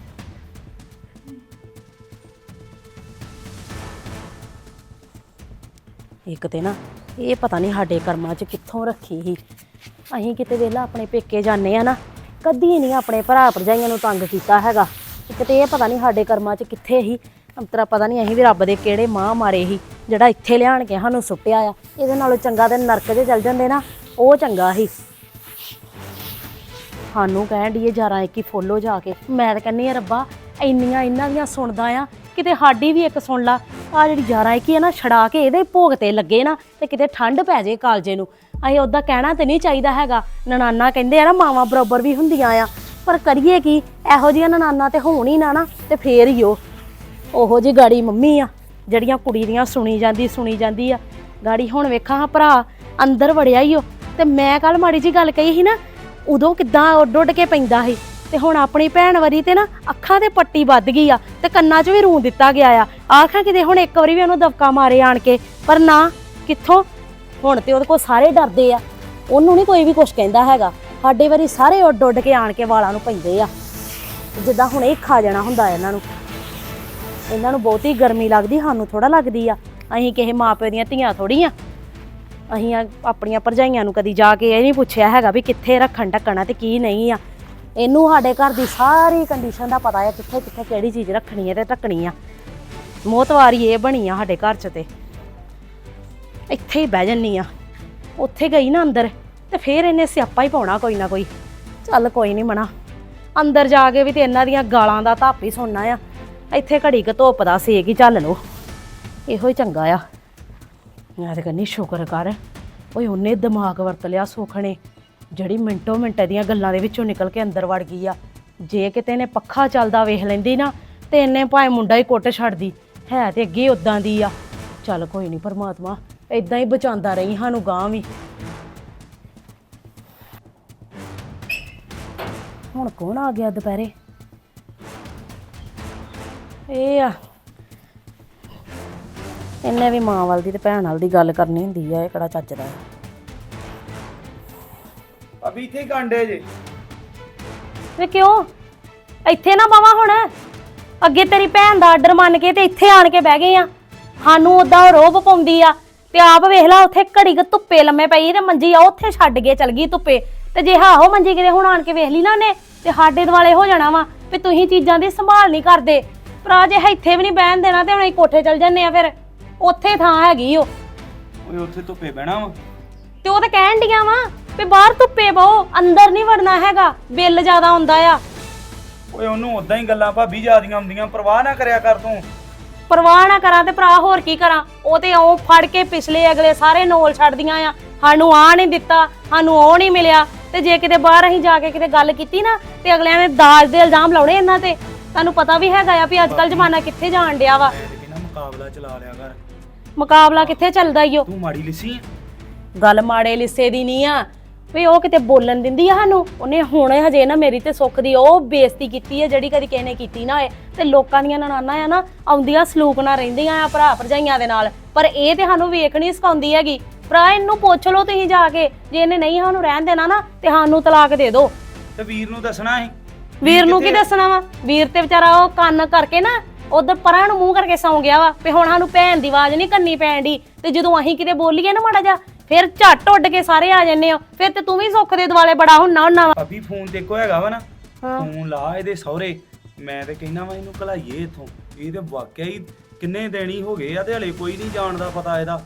S1: ਇੱਕ ਤੇ ਨਾ, ਇਹ ਪਤਾ ਨਹੀਂ ਸਾਡੇ ਕਰਮਾਂ 'ਚ ਕਿੱਥੋਂ ਰੱਖੀ ਸੀ। ਅਸੀਂ ਕਿਤੇ ਵੇਲਾ ਆਪਣੇ ਪੇਕੇ ਜਾਂਦੇ ਆ ਨਾ, ਕਦੀ ਨਹੀਂ ਆਪਣੇ ਭਰਾ ਭਰਜਾਈਆਂ ਨੂੰ ਤੰਗ ਕੀਤਾ ਹੈਗਾ। ਇੱਕ ਤੇ ਇਹ ਪਤਾ ਨਹੀਂ ਸਾਡੇ ਕਰਮਾਂ 'ਚ ਕਿੱਥੇ ਸੀ। ਅੰਤਰਾ ਪਤਾ ਨਹੀਂ ਅਸੀਂ ਵੀ ਰੱਬ ਦੇ ਕਿਹੜੇ ਮਾਂ ਮਾਰੇ ਸੀ, ਜਿਹੜਾ ਇੱਥੇ ਲਿਆਣ ਕੇ ਸਾਨੂੰ ਸੁੱਟਿਆ ਆ। ਇਹਦੇ ਨਾਲੋਂ ਚੰਗਾ ਤੇ ਨਰਕ 'ਚ ਚੱਲ ਜਾਂਦੇ ਨਾ, ਉਹ ਚੰਗਾ ਸੀ। ਸਾਨੂੰ ਕਹਿਣ ਦੀ ਜਾਰਾਂ ਇੱਕ ਹੀ ਫੋਲੋ ਜਾ ਕੇ। ਮੈਂ ਤਾਂ ਕਹਿੰਨੀ ਆ, ਰੱਬਾ, ਇੰਨੀਆਂ ਇਹਨਾਂ ਦੀਆਂ ਸੁਣਦਾ ਆ, ਕਿਤੇ ਸਾਡੀ ਵੀ ਇੱਕ ਸੁਣ ਲਾ। ਆ ਜਿਹੜੀ ਯਾਰਾਂ ਇੱਕ ਹੀ ਆ ਨਾ ਛੜਾ ਕੇ ਇਹਦੇ ਭੋਗ ਤੇ ਲੱਗੇ ਨਾ ਤੇ ਕਿਤੇ ਠੰਡ ਪੈ ਜੇ ਕਾਲਜੇ ਨੂੰ। ਅਸੀਂ ਉਦਾਂ ਕਹਿਣਾ ਤੇ ਨਹੀਂ ਚਾਹੀਦਾ ਹੈਗਾ। ਨਨਾਨਾ ਕਹਿੰਦੇ ਆ ਨਾ, ਮਾਵਾਂ ਬਰਾਬਰ ਵੀ ਹੁੰਦੀਆਂ ਆ। ਪਰ ਕਰੀਏ ਕੀ? ਇਹੋ ਜਿਹੀਆਂ ਨਨਾਨਾ ਤੇ ਹੋਣ ਹੀ ਨਾ ਨਾ, ਤੇ ਫੇਰ ਹੀ ਉਹ। ਉਹੋ ਜੀ ਗਾੜੀ ਮੰਮੀ ਆ, ਜਿਹੜੀਆਂ ਕੁੜੀ ਦੀਆਂ ਸੁਣੀ ਜਾਂਦੀ ਸੁਣੀ ਜਾਂਦੀ ਆ। ਗਾੜੀ ਹੁਣ ਵੇਖਾਂ ਹਾਂ ਭਰਾ, ਅੰਦਰ ਵੜਿਆ ਹੀ ਉਹ। ਤੇ ਮੈਂ ਕੱਲ ਮਾੜੀ ਜੀ ਗੱਲ ਕਹੀ ਸੀ ਨਾ, ਉਦੋਂ ਕਿੱਦਾਂ ਉੱਡ ਉੱਡ ਕੇ ਪੈਂਦਾ ਸੀ। ਤੇ ਹੁਣ ਆਪਣੀ ਭੈਣ ਵਰੀ ਤੇ ਨਾ ਅੱਖਾਂ ਤੇ ਪੱਟੀ ਵੱਧ ਗਈ ਆ ਤੇ ਕੰਨਾਂ 'ਚ ਵੀ ਰੂੰ ਦਿੱਤਾ ਗਿਆ ਆ। ਆਖਾਂ ਕਿਤੇ ਹੁਣ ਇੱਕ ਵਾਰੀ ਵੀ ਉਹਨੂੰ ਦਬਕਾ ਮਾਰੇ ਆਣ ਕੇ, ਪਰ ਨਾ, ਕਿੱਥੋਂ? ਹੁਣ ਤੇ ਉਹਦੇ ਕੋਲ ਸਾਰੇ ਡਰਦੇ ਆ। ਉਹਨੂੰ ਨਹੀਂ ਕੋਈ ਵੀ ਕੁਝ ਕਹਿੰਦਾ ਹੈਗਾ। ਸਾਡੇ ਵਾਰੀ ਸਾਰੇ ਉੱਡ ਉੱਡ ਕੇ ਆਣ ਕੇ ਵਾਲਾਂ ਨੂੰ ਪੈਂਦੇ ਆ। ਜਿੱਦਾਂ ਹੁਣ ਇਹ ਖਾ ਜਾਣਾ ਹੁੰਦਾ ਇਹਨਾਂ ਨੂੰ। ਇਹਨਾਂ ਨੂੰ ਬਹੁਤੀ ਗਰਮੀ ਲੱਗਦੀ, ਸਾਨੂੰ ਥੋੜਾ ਲੱਗਦੀ ਆ। ਅਸੀਂ ਕਿਸੇ ਮਾਪੇ ਦੀਆਂ ਧੀਆਂ ਥੋੜੀਆਂ ਅਸੀਂ ਆਪਣੀਆਂ ਭਰਜਾਈਆਂ ਨੂੰ ਕਦੀ ਜਾ ਕੇ ਇਹ ਨਹੀਂ ਪੁੱਛਿਆ ਹੈਗਾ ਵੀ ਕਿੱਥੇ ਰੱਖਣ ਢੱਕਣਾ ਤੇ ਕੀ ਨਹੀਂ ਆ। ਇਹਨੂੰ ਸਾਡੇ ਘਰ ਦੀ ਸਾਰੀ ਕੰਡੀਸ਼ਨ ਦਾ ਪਤਾ ਹੈ ਕਿੱਥੇ ਕਿੱਥੇ ਕਿਹੜੀ ਚੀਜ਼ ਰੱਖਣੀ ਹੈ ਤੇ ਢੱਕਣੀ ਆ। ਮੋਤਵਾਰੀ ਇਹ ਬਣੀ ਆ ਸਾਡੇ ਘਰ 'ਚ ਤੇ। ਇੱਥੇ ਹੀ ਬਹਿ ਜੰਨੀ ਆ। ਉੱਥੇ ਗਈ ਨਾ ਅੰਦਰ ਤੇ ਫੇਰ ਇਹਨੇ ਸਿਆਪਾ ਹੀ ਪਾਉਣਾ ਕੋਈ ਨਾ ਕੋਈ। ਚੱਲ ਕੋਈ ਨਹੀਂ ਮਣਾ ਅੰਦਰ ਜਾ ਕੇ ਵੀ ਤੇ ਇਹਨਾਂ ਦੀਆਂ ਗਾਲਾਂ ਦਾ ਧਾਪ ਹੀ ਸੁਣਨਾ ਆ। ਇੱਥੇ ਘੜੀ ਕ ਧੁੱਪ ਦਾ ਸੇਕ ਹੀ ਚੱਲ ਲੋ ਇਹੋ ਹੀ ਚੰਗਾ ਆ। ਮੈਂ ਤੇ ਕਹਿੰਦੀ, ਸ਼ੁਕਰ ਕਰ। ਓਏ, ਉਹਨੇ ਦਿਮਾਗ ਵਰਤ ਲਿਆ ਸੁਖਣੇ। ਜਿਹੜੀ ਮਿੰਟੋ ਮਿੰਟ ਦੀਆਂ ਗੱਲਾਂ ਦੇ ਵਿੱਚੋਂ ਨਿਕਲ ਕੇ ਅੰਦਰ ਵੜ ਗਈ ਆ। ਜੇ ਕਿਤੇ ਨੇ ਪੱਖਾ ਚੱਲਦਾ ਵੇਖ ਲੈਂਦੀ ਨਾ, ਤੇ ਇਹਨੇ ਭਾਵੇਂ ਮੁੰਡਾ ਹੀ ਕੁੱਟ ਛੱਡਦੀ, ਹੈ ਤੇ ਅੱਗੇ ਉਦਾਂ ਦੀ ਆ। ਚੱਲ ਕੋਈ ਨਹੀਂ ਪਰਮਾਤਮਾ ਇਦਾਂ ਹੀ ਬਚਾਉਂਦਾ ਰਹੀ ਸਾਨੂੰ ਗਾਂ ਵੀ। ਹੁਣ ਕੌਣ ਆ ਗਿਆ ਦੁਪਹਿਰੇ? ਇਹ ਆ। ਇਹਨੇ ਵੀ ਮਾਂ ਵੱਲ ਦੀ ਤੇ ਭੈਣ ਵੱਲ ਦੀ ਗੱਲ ਕਰਨੀ ਹੁੰਦੀ ਆ, ਇਹ ਕਿਹੜਾ ਚੱਜਦਾ ਹੈ
S8: ਅਭੀ ਇੱਥੇ ਗਾਂਡੇ ਜੇ।
S1: ਵੇ ਕਿਉਂ? ਇੱਥੇ ਨਾ ਬਾਵਾ ਹੁਣ। ਅੱਗੇ ਤੇਰੀ ਭੈਣ ਦਾ ਆਰਡਰ ਮੰਨ ਕੇ ਤੇ ਇੱਥੇ ਆਣ ਕੇ ਬਹਿ ਗਏ ਆ। ਸਾਨੂੰ ਉਦਾਂ ਰੋਬ ਪਾਉਂਦੀ ਆ। ਤੇ ਆਪ ਵੇਖ ਲਾ ਉੱਥੇ ਘੜੀ ਕੁ ਧੁੱਪੇ ਲੰਮੇ ਪਈ ਤੇ ਮੰਜੀ ਆ ਉੱਥੇ ਛੱਡ ਕੇ ਚਲ ਗਈ ਧੁੱਪੇ। ਤੇ ਜੇ ਹਾਹੋ ਮੰਜੀ ਕਿਤੇ ਹੁਣ ਆਣ ਕੇ ਵੇਖ ਲਈ ਨਾ ਨੇ ਤੇ ਸਾਡੇ ਦੁਆਲੇ ਹੋ ਜਾਣਾ ਵਾ ਵੀ ਤੁਸੀਂ ਚੀਜ਼ਾਂ ਦੀ ਸੰਭਾਲ ਨਹੀਂ ਕਰਦੇ। ਭਰਾ ਜੇ ਇੱਥੇ ਵੀ ਨਹੀਂ ਬਹਿਣ ਦੇਣਾ ਤੇ ਹੁਣ ਅਸੀਂ ਕੋਠੇ ਚਲ ਜੰਨੇ ਆ ਫਿਰ। ਉੱਥੇ ਥਾਂ ਹੈਗੀ ਓ
S8: ਓਏ ਉੱਥੇ ਧੁੱਪੇ ਬਹਿਣਾ ਵਾ।
S1: ਤੇ ਉਹ ਤਾਂ ਕਹਿਣ ਡੀਆਂ ਵਾ ਵੀ ਬਾਹਰ ਧੁੱਪੇ ਬਹੁ ਅੰਦਰ ਨਹੀਂ ਵੜਨਾ ਹੈਗਾ ਬਿੱਲ ਜ਼ਿਆਦਾ ਆਉਂਦਾ ਆ।
S8: ਓਏ ਉਹਨੂੰ ਉਦਾਂ ਹੀ ਗੱਲਾਂ ਭਾਬੀ ਜਿਆਦੀਆਂ ਹੁੰਦੀਆਂ ਪਰਵਾਹ ਨਾ ਕਰਿਆ ਕਰ ਤੂੰ।
S1: ਪਰਵਾਹ ਨਾ ਕਰਾਂ ਤੇ ਭਰਾ ਹੋਰ ਕੀ ਕਰਾਂ? ਉਹ ਤੇ ਉਹ ਫੜ ਕੇ ਪਿਛਲੇ ਅਗਲੇ ਸਾਰੇ ਨੋਲ ਛੱਡਦੀਆਂ ਆ। ਸਾਨੂੰ ਆ ਨਹੀਂ ਦਿੱਤਾ ਸਾਨੂੰ ਉਹ ਨਹੀਂ ਮਿਲਿਆ। ਤੇ ਜੇ ਕਿਤੇ ਬਾਹਰ ਅਸੀਂ ਜਾ ਕੇ ਕਿਤੇ ਗੱਲ ਕੀਤੀ ਨਾ ਤੇ ਅਗਲਿਆਂ ਨੇ ਦਾਜ ਦੇ ਇਲਜ਼ਾਮ ਲਾਉਣੇ ਇਹਨਾਂ ਤੇ। ਤੁਹਾਨੂੰ ਪਤਾ ਵੀ ਹੈਗਾ ਆ ਵੀ ਅੱਜ ਕੱਲ ਜ਼ਮਾਨਾ ਕਿੱਥੇ ਜਾਣ ਡਿਆ ਵਾ।
S8: ਤੇ ਮੁਕਾਬਲਾ ਚਲਾ ਲਿਆ ਕਰ।
S1: ਮੁਕਾਬਲਾ ਕਿੱਥੇ ਚੱਲਦਾ ਈ ਓ?
S8: ਤੂੰ ਮਾੜੀ ਲਿਸੀ?
S1: ਗੱਲ ਮਾੜੇ ਲਿੱਸੇ ਦੀ ਨਹੀਂ ਆ। ਵੀ ਉਹ ਕਿਤੇ ਬੋਲਣ ਦਿੰਦੀ ਆ ਸਾਨੂੰ। ਉਹਨੇ ਹੁਣ ਹਜੇ ਨਾ ਮੇਰੀ ਤੇ ਸੁੱਖ ਦੀ ਉਹ ਬੇਇੱਜ਼ਤੀ ਕੀਤੀ ਹੈ ਜਿਹੜੀ ਕਦੀ ਕਿਸੇ ਨੇ ਕੀਤੀ ਨਾ ਹੋਏ। ਤੇ ਲੋਕਾਂ ਦੀਆਂ ਨਨਾਨਾ ਆ ਨਾ ਆਉਂਦੀਆਂ ਸਲੂਕ ਨਾਲ ਰਹਿੰਦੀਆਂ ਆ ਭਰਾ ਭਰਜਾਈਆਂ ਦੇ ਨਾਲ। ਪਰ ਇਹ ਤੇ ਸਾਨੂੰ ਵੇਖ ਨਹੀਂ ਸਿਖਾਉਂਦੀ ਹੈਗੀ। ਭਰਾ ਇਹਨੂੰ ਪੁੱਛ ਲਓ ਤੁਸੀਂ ਜਾ ਕੇ। ਜੇ ਇਹਨੇ ਨਹੀਂ ਸਾਨੂੰ ਰਹਿਣ ਦੇਣਾ ਨਾ ਤੇ ਸਾਨੂੰ ਤਲਾਕ ਦੇ ਦਿਓ।
S8: ਤੇ ਵੀਰ ਨੂੰ ਦੱਸਣਾ ਸੀ?
S1: ਵੀਰ ਨੂੰ ਕੀ ਦੱਸਣਾ ਵਾ? ਵੀਰ ਤੇ ਵਿਚਾਰਾ ਉਹ ਕੰਨ ਕਰਕੇ ਨਾ ਉਧਰ ਪਰਾਂ ਨੂੰ ਮੂੰਹ ਕਰਕੇ ਸੌਂ ਗਿਆ ਵਾ। ਵੀ ਹੁਣ ਸਾਨੂੰ ਭੈਣ ਦੀ ਆਵਾਜ਼ ਨਹੀਂ ਕੰਨੀ ਪੈਣ ਦੀ ਤੇ ਜਦੋਂ ਅਸੀਂ ਕਿਤੇ ਬੋਲੀਏ ਨਾ ਮਾੜਾ ਜਾ ਫਿਰ ਝੱਟ ਉੱਡ ਕੇ ਸਾਰੇ ਆ ਜੰਨੇ ਹੋ ਫਿਰ ਤੇ ਤੂੰ ਵੀ ਸੁੱਖ ਦੇ ਦੁਆਲੇ ਬੜਾ ਹੁੰਨਾ ਹੁੰਨਾ ਵਾ।
S8: ਅਭੀ ਫੋਨ ਕੋ ਹੈਗਾ ਵਾ ਨਾ। ਫੋਨ ਲਾ ਇਹਦੇ ਸਹੁਰੇ। ਮੈਂ ਤੇ ਕਹਿੰਦਾ ਵਾ ਇਹਨੂੰ ਘਲਾਈਏ ਇੱਥੋਂ। ਇਹ ਤੇ ਵਾਕਿਆ ਹੀ ਕਿੰਨੇ ਦੇਣੀ ਹੋ ਗਏ ਆ ਤੇ ਹਲੇ ਕੋਈ ਨਹੀਂ ਜਾਣਦਾ ਪਤਾ ਇਹਦਾ।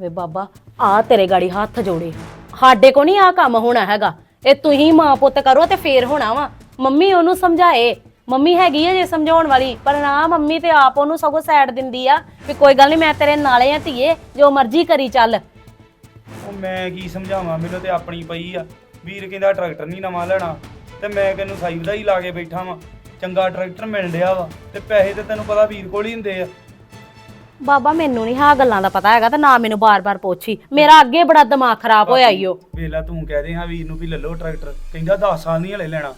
S1: ਵੇ ਬਾਬਾ ਆ ਤੇਰੇ ਗਾੜੀ ਹੱਥ ਜੋੜੇ। ਸਾਡੇ ਕੋ ਨਹੀਂ ਆ ਕੰਮ ਹੋਣਾ ਹੈਗਾ। ਇਹ ਤੁਸੀਂ ਮਾਂ ਪੁੱਤ ਕਰੋ ਤੇ ਫੇਰ ਹੋਣਾ ਵਾ। ਮੰਮੀ ਉਹਨੂੰ ਸਮਝਾਏ।
S9: ਮੰਮੀ ਹੈਗੀ ਆ ਜੇ ਸਮਝਾਉਣ ਵਾਲੀ। ਪਰ ਨਾ ਮੰਮੀ ਤੇ ਆਪ ਉਹਨੂੰ ਸਗੋਂ ਸਾਈਡ ਦਿੰਦੀ ਆ ਵੀ ਕੋਈ ਗੱਲ ਨਹੀਂ ਮੈਂ ਤੇਰੇ ਨਾਲੇ ਆ ਧੀਏ। ਜੋ ਮਰਜ਼ੀ ਕਰੀ ਚੱਲ।
S8: ਮੈਂ ਕੀ ਸਮਝਾਵਾਂ? ਮੈਨੂੰ ਤੇ ਆਪਣੀ ਪਈ ਆ। ਵੀਰ ਕਹਿੰਦਾ ਟਰੈਕਟਰ ਨਹੀਂ ਨਵਾਂ ਲੈਣਾ। ਤੇ ਮੈਂ ਕਿਹਨੂੰ ਸਾਈਡ ਦਾ ਹੀ ਲਾ ਕੇ ਬੈਠਾ ਵਾਂ। ਚੰਗਾ ਟਰੈਕਟਰ ਮਿਲ ਡਿਆ ਵਾ। ਤੇ ਪੈਸੇ ਤੇ ਤੈਨੂੰ ਪਤਾ ਵੀਰ ਕੋਲ ਹੀ ਹੁੰਦੇ ਆ।
S9: ਬਾਬਾ ਮੈਨੂੰ ਨਹੀਂ ਹਾਂ ਗੱਲਾਂ ਦਾ ਪਤਾ ਹੈਗਾ ਤੇ ਨਾ ਮੈਨੂੰ ਬਾਰ-ਬਾਰ ਪੁੱਛੀ। ਮੇਰਾ ਅੱਗੇ ਬੜਾ ਦਿਮਾਗ ਖਰਾਬ ਹੋਇਆ ਈ ਓ।
S8: ਵੇਲਾ ਤੂੰ ਕਹਿ ਦੇ ਹਾਂ ਵੀਰ ਨੂੰ ਵੀ ਲੈ ਲਓ ਟਰੈਕਟਰ। ਕਹਿੰਦਾ 10 ਸਾਲ ਨਹੀਂ ਹਲੇ ਲੈਣਾ।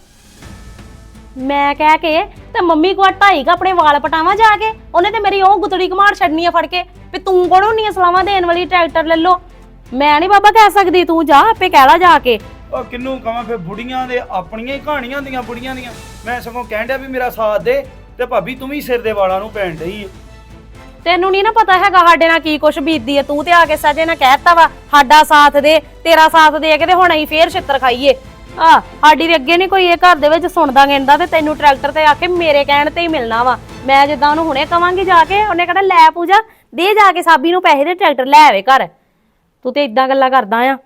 S9: ਮੈਂ ਕਹਿ ਕੇ ਤੇ ਮੰਮੀ ਕੋ ਢਾਈ ਕ ਆਪਣੇ ਵਾਲ ਪਟਾਵਾਂ ਜਾ ਕੇ? ਉਹਨੇ ਤੇ ਮੇਰੀ ਉਹ ਗੁਤੜੀ ਘਮਾੜ ਛੱਡਣੀ ਆ ਫੜ ਕੇ। ਵੀ ਤੂੰ ਕੋਣ ਹੁੰਨੀ ਆ ਸਲਾਵਾਂ ਦੇਣ ਵਾਲੀ ਟਰੈਕਟਰ ਲੈ ਲਓ? ਮੈਂ ਨਹੀਂ ਬਾਬਾ ਕਹਿ ਸਕਦੀ ਤੂੰ ਜਾ ਆਪੇ ਕਹਿ ਲਾ ਜਾ ਕੇ।
S8: ਉਹ ਕਿੰਨੂੰ ਕਵਾਂ ਫਿਰ ਬੁੜੀਆਂ ਦੇ ਆਪਣੀਆਂ ਹੀ ਕਹਾਣੀਆਂ ਹੁੰਦੀਆਂ ਬੁੜੀਆਂ ਦੀਆਂ। ਮੈਂ ਸਗੋਂ ਕਹਿਣ ਡਿਆ ਵੀ ਮੇਰਾ ਸਾਥ ਦੇ ਤੇ ਭਾਬੀ ਤੂੰ ਵੀ ਸਿਰ ਦੇ ਵਾਲਾਂ ਨੂੰ ਪੈਣ ਡਈ ਏ।
S9: ਤੈਨੂੰ ਨਹੀਂ ਨਾ ਪਤਾ ਹੈਗਾ ਸਾਡੇ ਨਾਲ ਕੀ ਕੁਛ ਬੀਤਦੀ ਹੈ ਤੂੰ ਤੇ ਆ ਕੇ ਸਜੇ ਨਾਲ ਕਹਿਤਾ ਵਾ ਸਾਡਾ ਸਾਥ ਦੇ ਤੇਰਾ ਸਾਥ ਦੇ ਕੇ ਤੇ ਹੁਣ ਅਸੀਂ ਫੇਰ ਛਿੱਤਰ ਖਾਈਏ। ਆ ਸਾਡੀ ਦੇ ਅੱਗੇ ਨਹੀਂ ਕੋਈ ਇਹ ਘਰ ਦੇ ਵਿੱਚ ਸੁਣਦਾ ਗਿਣਦਾ ਤੇ ਤੈਨੂੰ ਟਰੈਕਟਰ ਤੇ ਆ ਕੇ ਮੇਰੇ ਕਹਿਣ ਤੇ ਹੀ ਮਿਲਣਾ ਵਾ। ਮੈਂ ਜਿੱਦਾਂ ਉਹਨੂੰ ਹੁਣੇ ਕਵਾਂਗੀ ਜਾ ਕੇ ਉਹਨੇ ਕਹਿੰਦਾ ਲੈ ਪੂਜਾ ਦੇ ਜਾ ਕੇ ਸਾਬੀ ਨੂੰ ਪੈਸੇ ਦੇ ਟਰੈਕਟਰ ਲੈ ਆਵੇ ਘਰ। ਤੂੰ ਤੇ ਇਦਾਂ ਗੱਲਾਂ ਕਰਦਾ ਆ।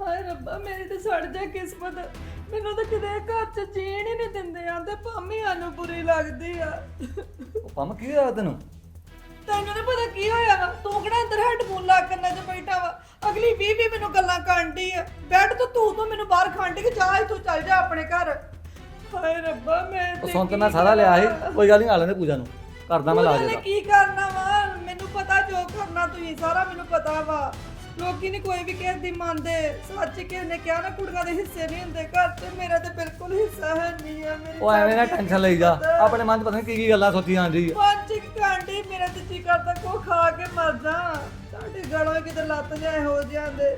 S5: ਹਾਏ ਰੱਬਾ ਮੇਰੀ ਤੇ ਸੜ ਜਾ ਕਿਸਮਤ। ਮੈਨੂੰ ਤਾਂ ਕਿਤੇ ਘਰ ਚ ਜੀਣ ਹੀ ਨਹੀਂ ਦਿੰਦੇ ਆਂਦੇ ਭਾਵੇਂ ਸਾਨੂੰ ਬੁਰੀ ਲੱਗਦੀ ਆ।
S6: ਉਹ ਪੰਮ ਕੀ ਹੋਇਆ ਤੈਨੂੰ?
S5: ਤੈਨੂੰ ਨਹੀਂ ਪਤਾ ਕੀ ਹੋਇਆ ਵਾ? ਤੂੰ ਕਿਹੜਾ ਅੰਦਰ ਹੈਡਫੋਨ ਲਾ ਕੇ ਕੰਨਾਂ 'ਚ ਬੈਠਾ ਵਾ? ਅਗਲੀ ਵੀ ਵੀ ਮੈਨੂੰ ਗੱਲਾਂ ਕਾਂਡੀ ਆ। ਬੈੱਡ ਤੋਂ ਤੂੰ ਤੋਂ ਮੈਨੂੰ ਬਾਹਰ ਖਾਂਡੀ ਕਿ ਜਾ ਇੱਥੋਂ ਚੱਲ ਜਾ ਆਪਣੇ ਘਰ। ਹਾਏ ਰੱਬਾ ਮੈਂ
S6: ਉਹ
S5: ਤੇ
S6: ਸੁਣ ਤੇ ਮੈਂ ਸਾਰਾ ਲਿਆ ਸੀ। ਕੋਈ ਗੱਲ ਨਹੀਂ ਆ ਲੈਂਦੇ ਪੂਜਾ ਨੂੰ। ਕਰਦਾ ਮੈਂ ਲਾ
S5: ਉਹਨਾਂ ਕੀ ਕਰਨਾ ਵਾ? ਮੈਨੂੰ ਪਤਾ ਜੋ ਕਰਨਾ ਤੁਸੀਂ ਸਾਰਾ ਮੈਨੂੰ ਪਤਾ ਵਾ। ਲੋਕੀ ਨਹੀਂ ਕੋਈ ਵੀ ਕਿਸੇ ਦੀ ਮੰਨਦੇ। ਸੱਚ ਕਿਸੇ ਨੇ ਕਿਹਾ ਨਾ ਕੁੜੀਆਂ ਦੇ ਹਿੱਸੇ ਨਹੀਂ ਹੁੰਦੇ ਘਰ ਤੇ। ਮੇਰਾ ਤੇ ਬਿਲਕੁਲ ਹਿੱਸਾ ਹੈ ਨਹੀਂ ਆ ਮੇਰੀ
S6: ਉਹ ਐਵੇਂ ਨਾ ਟੈਨਸ਼ਨ ਲਈ ਜਾ। ਆਪਣੇ ਮਨ 'ਚ ਪਤਾ ਨਹੀਂ ਕੀ ਕੀ ਗੱਲਾਂ ਸੋਚੀ ਜਾਂਦੀ ਆ।
S5: ਪੰਜ ਕਾਂਡੀ ਮੇਰਾ ਤੇ ਜੀ ਕਰਦਾ ਕੋ ਖਾ ਕੇ ਮਰ ਜਾ। ਸਾਡੇ ਗਲੋਂ ਕਿਤੇ ਲੱਤ ਜਾਏ ਹੋ ਜਾਂਦੇ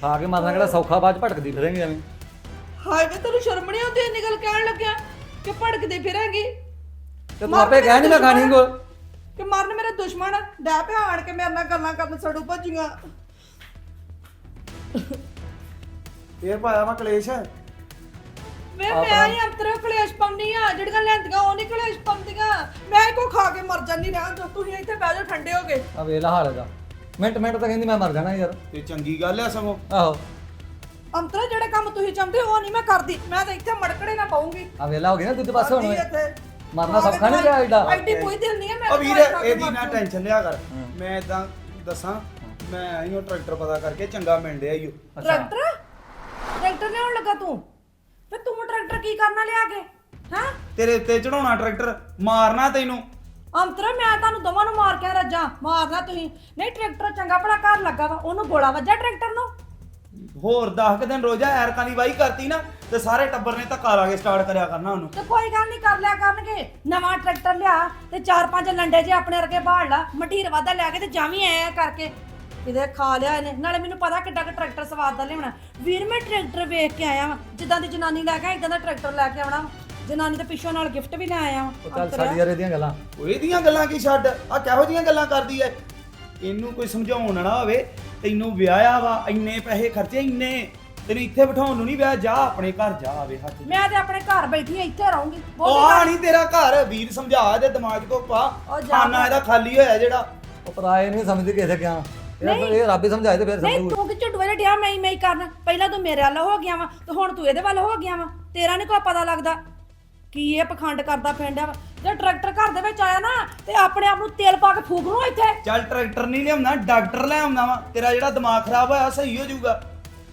S6: ਖਾ ਕੇ ਮਾਰਨਾ ਕਿਹੜਾ ਸੌਖਾ ਬਾਅਦ 'ਚ ਭਟਕਦੀ ਫਿਰੇਂਗੇ ਐਵੇਂ।
S5: ਹਾਏ ਵੇ ਤੈਨੂੰ ਸ਼ਰਮ ਨਹੀਂ ਆਉਂਦੀ? ਇੰਨੀ ਗੱਲ ਕਹਿਣ ਲੱਗਿਆ ਕਿ ਭੜਕਦੇ ਫਿਰਾਂਗੀ?
S6: ਤੇ ਤੂੰ ਆਪੇ ਕਹਿ ਨਹੀਂ ਮੈਂ ਖਾਣੀ ਕੋ
S5: ਕਿ ਮਰਨ ਮੇਰੇ ਦੁਸ਼ਮਣ ਡੈ ਪਿਆ ਆਣ ਕੇ ਮੇਰੇ ਨਾਲ ਗੱਲਾਂ ਕਰਨ ਸੜੂ ਭੱਜੀਆਂ।
S8: ਫੇਰ ਪਾਇਆ ਮੈਂ ਕਲੇਸ਼।
S5: ਵੇ ਮੈਂ ਹੀ ਅੰਤਰ ਕਲੇਸ਼ ਪਾਉਂਦੀ ਆ ਜਿਹੜੀਆਂ ਲੈਂਦੀਆਂ ਉਹ ਨਹੀਂ ਕਲੇਸ਼ ਪਾਉਂਦੀਆਂ। ਮੈਂ ਕੋ ਖਾ ਕੇ ਮਰ ਜਾਂਦੀ ਰਹਿਣ ਦੋ ਤੁਸੀਂ ਇੱਥੇ ਬਹਿ ਜਾਓ ਠੰਡੇ ਹੋ ਗਏ
S6: ਆ ਵੇਲਾ ਹਾਲ ਦਾ ਮਿੰਟ ਮਿੰਟ ਤਾਂ ਕਹਿੰਦੀ ਮੈਂ ਮਰ ਜਾਣਾ ਯਾਰ।
S8: ਤੇ ਚੰਗੀ ਗੱਲ ਆ ਸਗੋਂ।
S6: ਆਹੋ।
S5: ਅੰਤਰ ਜਿਹੜੇ ਕੰਮ ਤੁਸੀਂ ਚਾਹੁੰਦੇ ਹੋ ਉਹ ਨਹੀਂ ਮੈਂ ਕਰਦੀ। ਮੈਂ ਤਾਂ ਇੱਥੇ ਮੜਕੜੇ ਨਾ ਪਾਉਂਗੀ
S6: ਆ ਵੇਲਾ ਹੋ ਗਿਆ ਨਾ ਦੂਜੇ ਪਾਸੇ ਹੁਣ।
S5: ਕਰਦੀ ਇੱਥੇ।
S6: ਮਰਨਾ ਸੌਖਾ ਨਹੀਂ ਪਿਆ ਏਡਾ
S5: ਐਡੀ ਕੋਈ ਦਿਲ ਨਹੀਂ ਹੈ ਮੈਂ
S8: ਉਹ ਵੀਰ ਇਹਦੀ ਨਾ ਟੈਨਸ਼ਨ ਲਿਆ ਕਰ। ਮੈਂ ਇਦਾਂ ਦੱਸਾਂ ਮੈਂ ਆਈਓ ਟਰੈਕਟਰ ਪਤਾ ਕਰਕੇ ਚੰਗਾ ਮਿਲ ਡਿਆ ਈਓ
S5: ਟਰੈਕਟਰ? ਟਰੈਕਟਰ ਲਿਆਉਣ ਲੱਗਾ ਤੂੰ? ਫੇ ਤੂੰ ਟਰੈਕਟਰ ਕੀ ਕਰਨਾ ਲਿਆ ਕੇ? ਹਾਂ?
S8: ਤੇਰੇ ਉੱਤੇ ਚੜਾਉਣਾ ਟਰੈਕਟਰ ਮਾਰਨਾ ਤੈਨੂੰ।
S5: ਅੰਤਰਾ ਮੈਂ ਤੁਹਾਨੂੰ ਦੋਵਾਂ ਨੂੰ ਮਾਰ ਕੇ ਰੱਜਾਂ। ਮਾਰਨਾ ਤੁਸੀਂ। ਨਹੀਂ ਟਰੈਕਟਰ ਚੰਗਾ ਭਲਾ ਘਰ ਲੱਗਾ ਵਾ। ਉਹਨੂੰ ਗੋਲਾ ਵੱਜਾ ਟਰੈਕਟਰ ਨੂੰ?
S8: ਹੋਰ 10 ਕੁ ਦਿਨ ਰੋਜ਼ਾ ਐਰਕਾਂ ਦੀ ਵਾਈ ਕਰਤੀ ਨਾ। ਤੇ ਸਾਰੇ ਟੱਬਰ ਨੇ ਧੱਕਾ ਲਾ ਕੇ ਸਟਾਰਟ ਕਰਿਆ ਕਰਨਾ ਉਹਨੂੰ।
S5: ਤੇ ਕੋਈ ਗੱਲ ਨਹੀਂ ਕਰ ਲਿਆ ਕਰਨਗੇ। ਨਵਾਂ ਟਰੈਕਟਰ ਲਿਆ ਤੇ ਚਾਰ ਪੰਜ ਲੰਡੇ ਜੇ ਆਪਣੇ ਵਰਗੇ ਬਾੜ ਲਾ ਮਟੀਰ ਵਾਦਾ ਲੈ ਕੇ ਤੇ ਜਾਵੀਂ ਐ ਕਰਕੇ। ਕਿਤੇ ਖਾ ਲਿਆ ਇਹਨੇ। ਨਾਲੇ ਮੈਨੂੰ ਪਤਾ ਕਿੱਡਾ ਕਿ ਟਰੈਕਟਰ ਸਵਾਦ ਦਾ ਲਿਆਉਣਾ। ਵੀਰ ਮੈਂ ਟਰੈਕਟਰ ਵੇਖ ਕੇ ਆਇਆ ਵਾਂ। ਜਿੱਦਾਂ ਦੀ ਜਨਾਨੀ ਲੈ ਕੇ ਇਦਾਂ ਦਾ ਟਰੈਕਟਰ ਲੈ ਕੇ ਆਉਣਾ ਵਾ। ਜਨਾਨੀ ਤੇ ਪਿੱਛੋਂ ਨਾਲ ਗਿਫਟ ਵੀ ਲੈ ਆਇਆ।
S6: ਉਹ ਚੱਲ ਸਾਡੀ ਯਾਰ ਇਹਦੀਆਂ ਗੱਲਾਂ।
S8: ਉਹ ਇਹਦੀਆਂ ਗੱਲਾਂ ਕੀ ਛੱਡ? ਆ ਕਿਹੋ ਜੀਆਂ ਗੱਲਾਂ ਕਰਦੀ ਐ? ਇਹਨੂੰ ਕੋਈ ਸਮਝਾਉਣ ਨਾ ਹੋਵੇ ਤੈਨੂੰ ਵਿਆਹਿਆ ਵਾ ਇੰਨੇ ਪੈਸੇ ਖਰਚੇ ਇੰਨੇ। ਤੈਨੂੰ ਇੱਥੇ ਬਿਠਾਉਣ ਨੂੰ ਨਹੀਂ ਵਿਆਹ ਜਾ ਆਪਣੇ ਘਰ ਜਾ ਆਵੇ ਹੱਥ
S5: ਮੈਂ ਤੇ ਆਪਣੇ ਘਰ ਬੈਠੀ ਆ ਇੱਥੇ ਰਹੂੰਗੀ।
S8: ਉਹ ਆ ਨਹੀਂ ਤੇਰਾ ਘਰ ਵੀਰ ਸਮਝਾ ਇਹਦੇ ਦਿਮਾਗ 'ਚ ਪਾ
S5: ਉਹ ਜਾ
S8: ਖਾਨਾ ਇਹਦਾ ਖਾਲੀ ਹੋਇਆ ਜਿਹੜਾ।
S6: ਉਹ ਪਰਾਏ ਨਹੀਂ ਸਮਝਦੀ ਕਿਸੇ ਕਿਆ। ਇਹ ਇਹ ਰੱਬ ਹੀ ਸਮਝਾਏ ਤੇ ਫਿਰ
S5: ਨਹੀਂ
S6: ਸਮਝੂ
S5: ਤੂੰ ਕਿ ਝੁੱਟ ਵੇਲੇ ਡਿਆ ਮੈਂ ਹੀ ਮੈਂ ਹੀ ਕਰਨਾ? ਪਹਿਲਾਂ ਤੂੰ ਮੇਰੇ ਵੱਲ ਹੋ ਗਿਆ ਵਾ ਤੇ ਹੁਣ ਤੂੰ ਇਹਦੇ ਵੱਲ ਹੋ ਗਿਆ ਵਾ। ਤੇਰਾ ਨਹੀਂ ਕੋਈ ਪਤਾ ਲੱਗਦਾ। ਕੀ ਇਹ ਪਖੰਡ ਕਰਦਾ ਫਿਰਦਾ ਵਾ? ਜੇ ਟਰੈਕਟਰ ਘਰ ਦੇ ਵਿੱਚ ਆਇਆ ਨਾ ਤੇ ਆਪਣੇ ਆਪ ਨੂੰ ਤੇਲ ਪਾ ਕੇ ਫੂਕ ਲਓ ਇੱਥੇ।
S8: ਚੱਲ ਟਰੈਕਟਰ ਨਹੀਂ ਲਿਆਉਣਾ ਡਾਕਟਰ ਲੈ ਆਉਂਦਾ ਵਾ। ਤੇਰਾ ਜਿਹੜਾ ਦਿਮਾਗ ਖਰਾਬ ਹੋਇਆ ਸਹੀ ਹੋ ਜਾਊਗਾ।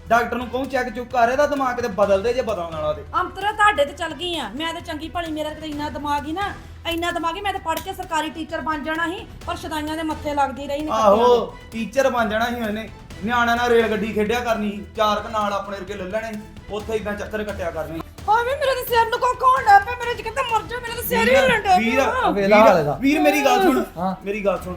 S8: ਡਾਕਟਰ ਨੂੰ ਕਹੂੰ ਚੈੱਕ ਚੁੱਕ ਕਰ ਇਹਦਾ ਦਿਮਾਗ ਕਿਤੇ ਬਦਲ ਦੇ ਜੇ ਬਦਲਣ ਵਾਲਾ ਤੇ।
S5: ਅੰਤਰਾ ਤੁਹਾਡੇ ਤੇ ਚੱਲ ਗਈ ਆ। ਮੈਂ ਤੇ ਚੰਗੀ ਭਲੀ ਮੇਰਾ ਤੇ ਇੰਨਾ ਦਿਮਾਗ ਹੀ ਨਾ ਇੰਨਾ ਦਿਮਾਗ ਹੀ ਮੈਂ ਤੇ ਪੜ੍ਹ ਕੇ ਸਰਕਾਰੀ ਟੀਚਰ ਬਣ ਜਾਣਾ ਸੀ ਪਰ ਸ਼ਦਾਈਆਂ ਦੇ ਮੱਥੇ ਲੱਗਦੀ ਰਹੀ ਨੇ
S8: ਆਹੋ ਟੀਚਰ ਬਣ ਜਾਣਾ ਸੀ ਉਹਨੇ। ਨਿਆਣਾ ਨਾਲ ਰੇਲ ਗੱਡੀ ਖੇਡਿਆ ਕਰਨੀ ਸੀ ਚਾਰ ਕ ਨਾਲ ਆਪਣੇ ਵਰਗੇ ਲੈ ਲੈਣੇ ਉੱਥੇ ਇਦਾਂ ਚੱਕਰ ਕੱਟਿਆ ਕਰਨੇ
S5: ਹਾਂ ਵੀ ਮੇਰੇ ਤੇ ਸਿਰ ਨੂੰ ਕੋ ਕੋਣ ਡਾ ਪਿਆ ਮੇਰੇ ਚ ਕਿਤੇ ਮਰ ਜਾ ਮੇਰੇ ਤੇ ਸਿਰ ਹੀ ਹਿੱਲਣ ਡਿਆ
S8: ਵੀਰ
S5: ਪਿਆ।
S6: ਵੇਲਾ ਹਾਲੇ ਦਾ।
S8: ਵੀਰ ਮੇਰੀ ਗੱਲ ਸੁਣ
S6: ਹਾਂ।
S8: ਮੇਰੀ ਗੱਲ ਸੁਣ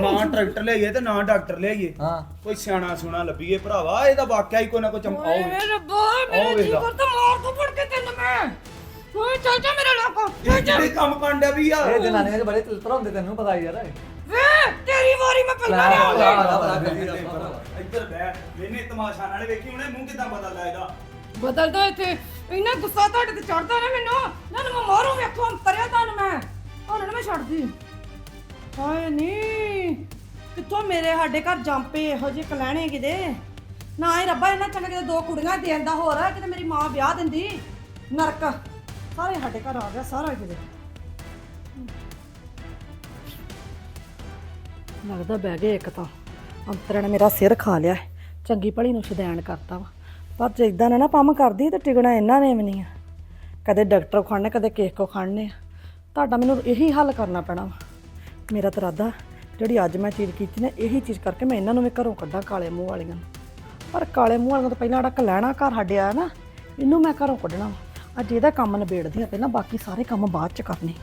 S8: ਨਾ ਟਰੈਕਟਰ ਲਿਆਈਏ ਤੇ ਨਾ ਡਾਕਟਰ ਲਿਆਈਏ
S6: ਹਾਂ
S8: ਕੋਈ ਸਿਆਣਾ ਸੁਣਾ ਲੱਭੀਏ ਭਰਾਵਾ ਇਹਦਾ ਵਾਕਿਆ ਹੀ ਕੋਈ ਨਾ ਕੋਈ ਚਮਕਾਓ
S5: ਓਏ ਰੱਬਾ
S8: ਆਓ
S5: ਮੇਰੇ ਜੀ
S8: ਲਾ।
S5: ਕਰਦਾ ਮਾਰ ਦੋ ਫੜ ਕੇ ਤੈਨੂੰ ਮੈਂ ਓਏ ਚੱਲ ਜਾ ਮੇਰੇ ਲਾਕੋ ਚੱਲ ਜਾ
S8: ਜਿਹੜੇ ਕੰਮ ਕਾਂਡਿਆ ਵੀ ਆ
S6: ਇਹ ਜਨਾਨੀਆਂ 'ਚ ਬੜੇ ਤਿਲਤਰ ਹੁੰਦੇ ਤੈਨੂੰ ਪਤਾ ਹੀ ਯਾਰ
S5: ਵੇ ਤੇਰੀ ਵਾਰੀ ਮੈਂ ਪਹਿਲਾਂ
S6: ਲੈ,
S5: ਲਿਆਉਂਗੀ
S6: ਲੈ, ਲੈ।
S8: ਇੱਧਰ ਬੈ ਮੈਨੇ ਤਮਾਸ਼ਾ ਨਾਲੇ ਵੇਖੀ ਉਹਨੇ ਮੂੰਹ ਕਿਦਾਂ ਬਦਲਦਾ ਇਹਦਾ
S5: ਬਦਲ ਦੋ ਇੱਥੇ। ਇੰਨਾ ਗੁੱਸਾ ਤੁਹਾਡੇ ਤੇ ਚੜਦਾ ਨਾ ਮੈਨੂੰ। ਨਾ ਮੈਂ ਮਾਰੂ ਵੇਖੋ ਅੰਤਰਿਆ ਤੁਹਾਨੂੰ ਮੈਂ। ਹੁਣ ਨਾ ਮੈਂ ਛੱਡਦੀ। ਹਾਏ ਨੀ। ਕਿੱਥੋਂ ਮੇਰੇ ਸਾਡੇ ਘਰ ਜੰਪੇ ਇਹੋ ਜਿਹੇ ਕਲਹਿਣੇ ਕਿਤੇ?
S7: ਨਾ ਹੀ ਰੱਬਾ ਇਹਨਾਂ ਚੰਗਾ ਕਿਤੇ ਦੋ ਕੁੜੀਆਂ ਦੇਣ ਦਾ ਹੋਰ ਕਿਤੇ ਮੇਰੀ ਮਾਂ ਵਿਆਹ ਦਿੰਦੀ। ਨਰਕ। ਸਾਰੇ ਸਾਡੇ ਘਰ ਆ ਗਿਆ, ਸਾਰਾ ਕਿਤੇ। ਲੱਗਦਾ ਬਹਿ ਗਏ ਇੱਕ ਤਾਂ। ਅੰਤਰੇ ਨੇ ਮੇਰਾ ਸਿਰ ਖਾ ਲਿਆ। ਚੰਗੀ ਭਲੀ ਨੂੰ ਸ਼ਦੈਣ ਕਰਤਾ ਵਾ। ਪਰ ਜੇ ਇਦਾਂ ਨਾ ਨਾ ਕੰਮ ਕਰਦੀ ਤੇ ਟਿਕਣਾ ਇਹਨਾਂ ਨੇ ਵੀ ਨਹੀਂ ਆ। ਕਦੇ ਡਾਕਟਰ ਖੜਨੇ, ਕਦੇ ਕਿਸੇ ਕੋ ਖੜਨੇ ਆ। ਤੁਹਾਡਾ ਮੈਨੂੰ ਇਹੀ ਹੱਲ ਕਰਨਾ ਪੈਣਾ ਵਾ। ਮੇਰਾ ਤਾਂ ਇਰਾਦਾ, ਜਿਹੜੀ ਅੱਜ ਮੈਂ ਚੀਜ਼ ਕੀਤੀ ਨਾ, ਇਹੀ ਚੀਜ਼ ਕਰਕੇ ਮੈਂ ਇਹਨਾਂ ਨੂੰ ਵੀ ਘਰੋਂ ਕੱਢਾਂ ਕਾਲੇ ਮੂੰਹ ਵਾਲੀਆਂ ਨੂੰ। ਪਰ ਕਾਲੇ ਮੂੰਹ ਵਾਲੀਆਂ ਤੋਂ ਪਹਿਲਾਂ ਜਿਹੜਾ ਕਲੈਣਾ ਘਰ ਸਾਡੇ ਆਇਆ ਨਾ, ਇਹਨੂੰ ਮੈਂ ਘਰੋਂ ਕੱਢਣਾ ਵਾ। ਅੱਜ ਇਹਦਾ ਕੰਮ ਨਿਬੇੜਦੀ ਆ, ਪਹਿਲਾਂ ਬਾਕੀ ਸਾਰੇ ਕੰਮ ਬਾਅਦ ਚ ਕਰਨੇ।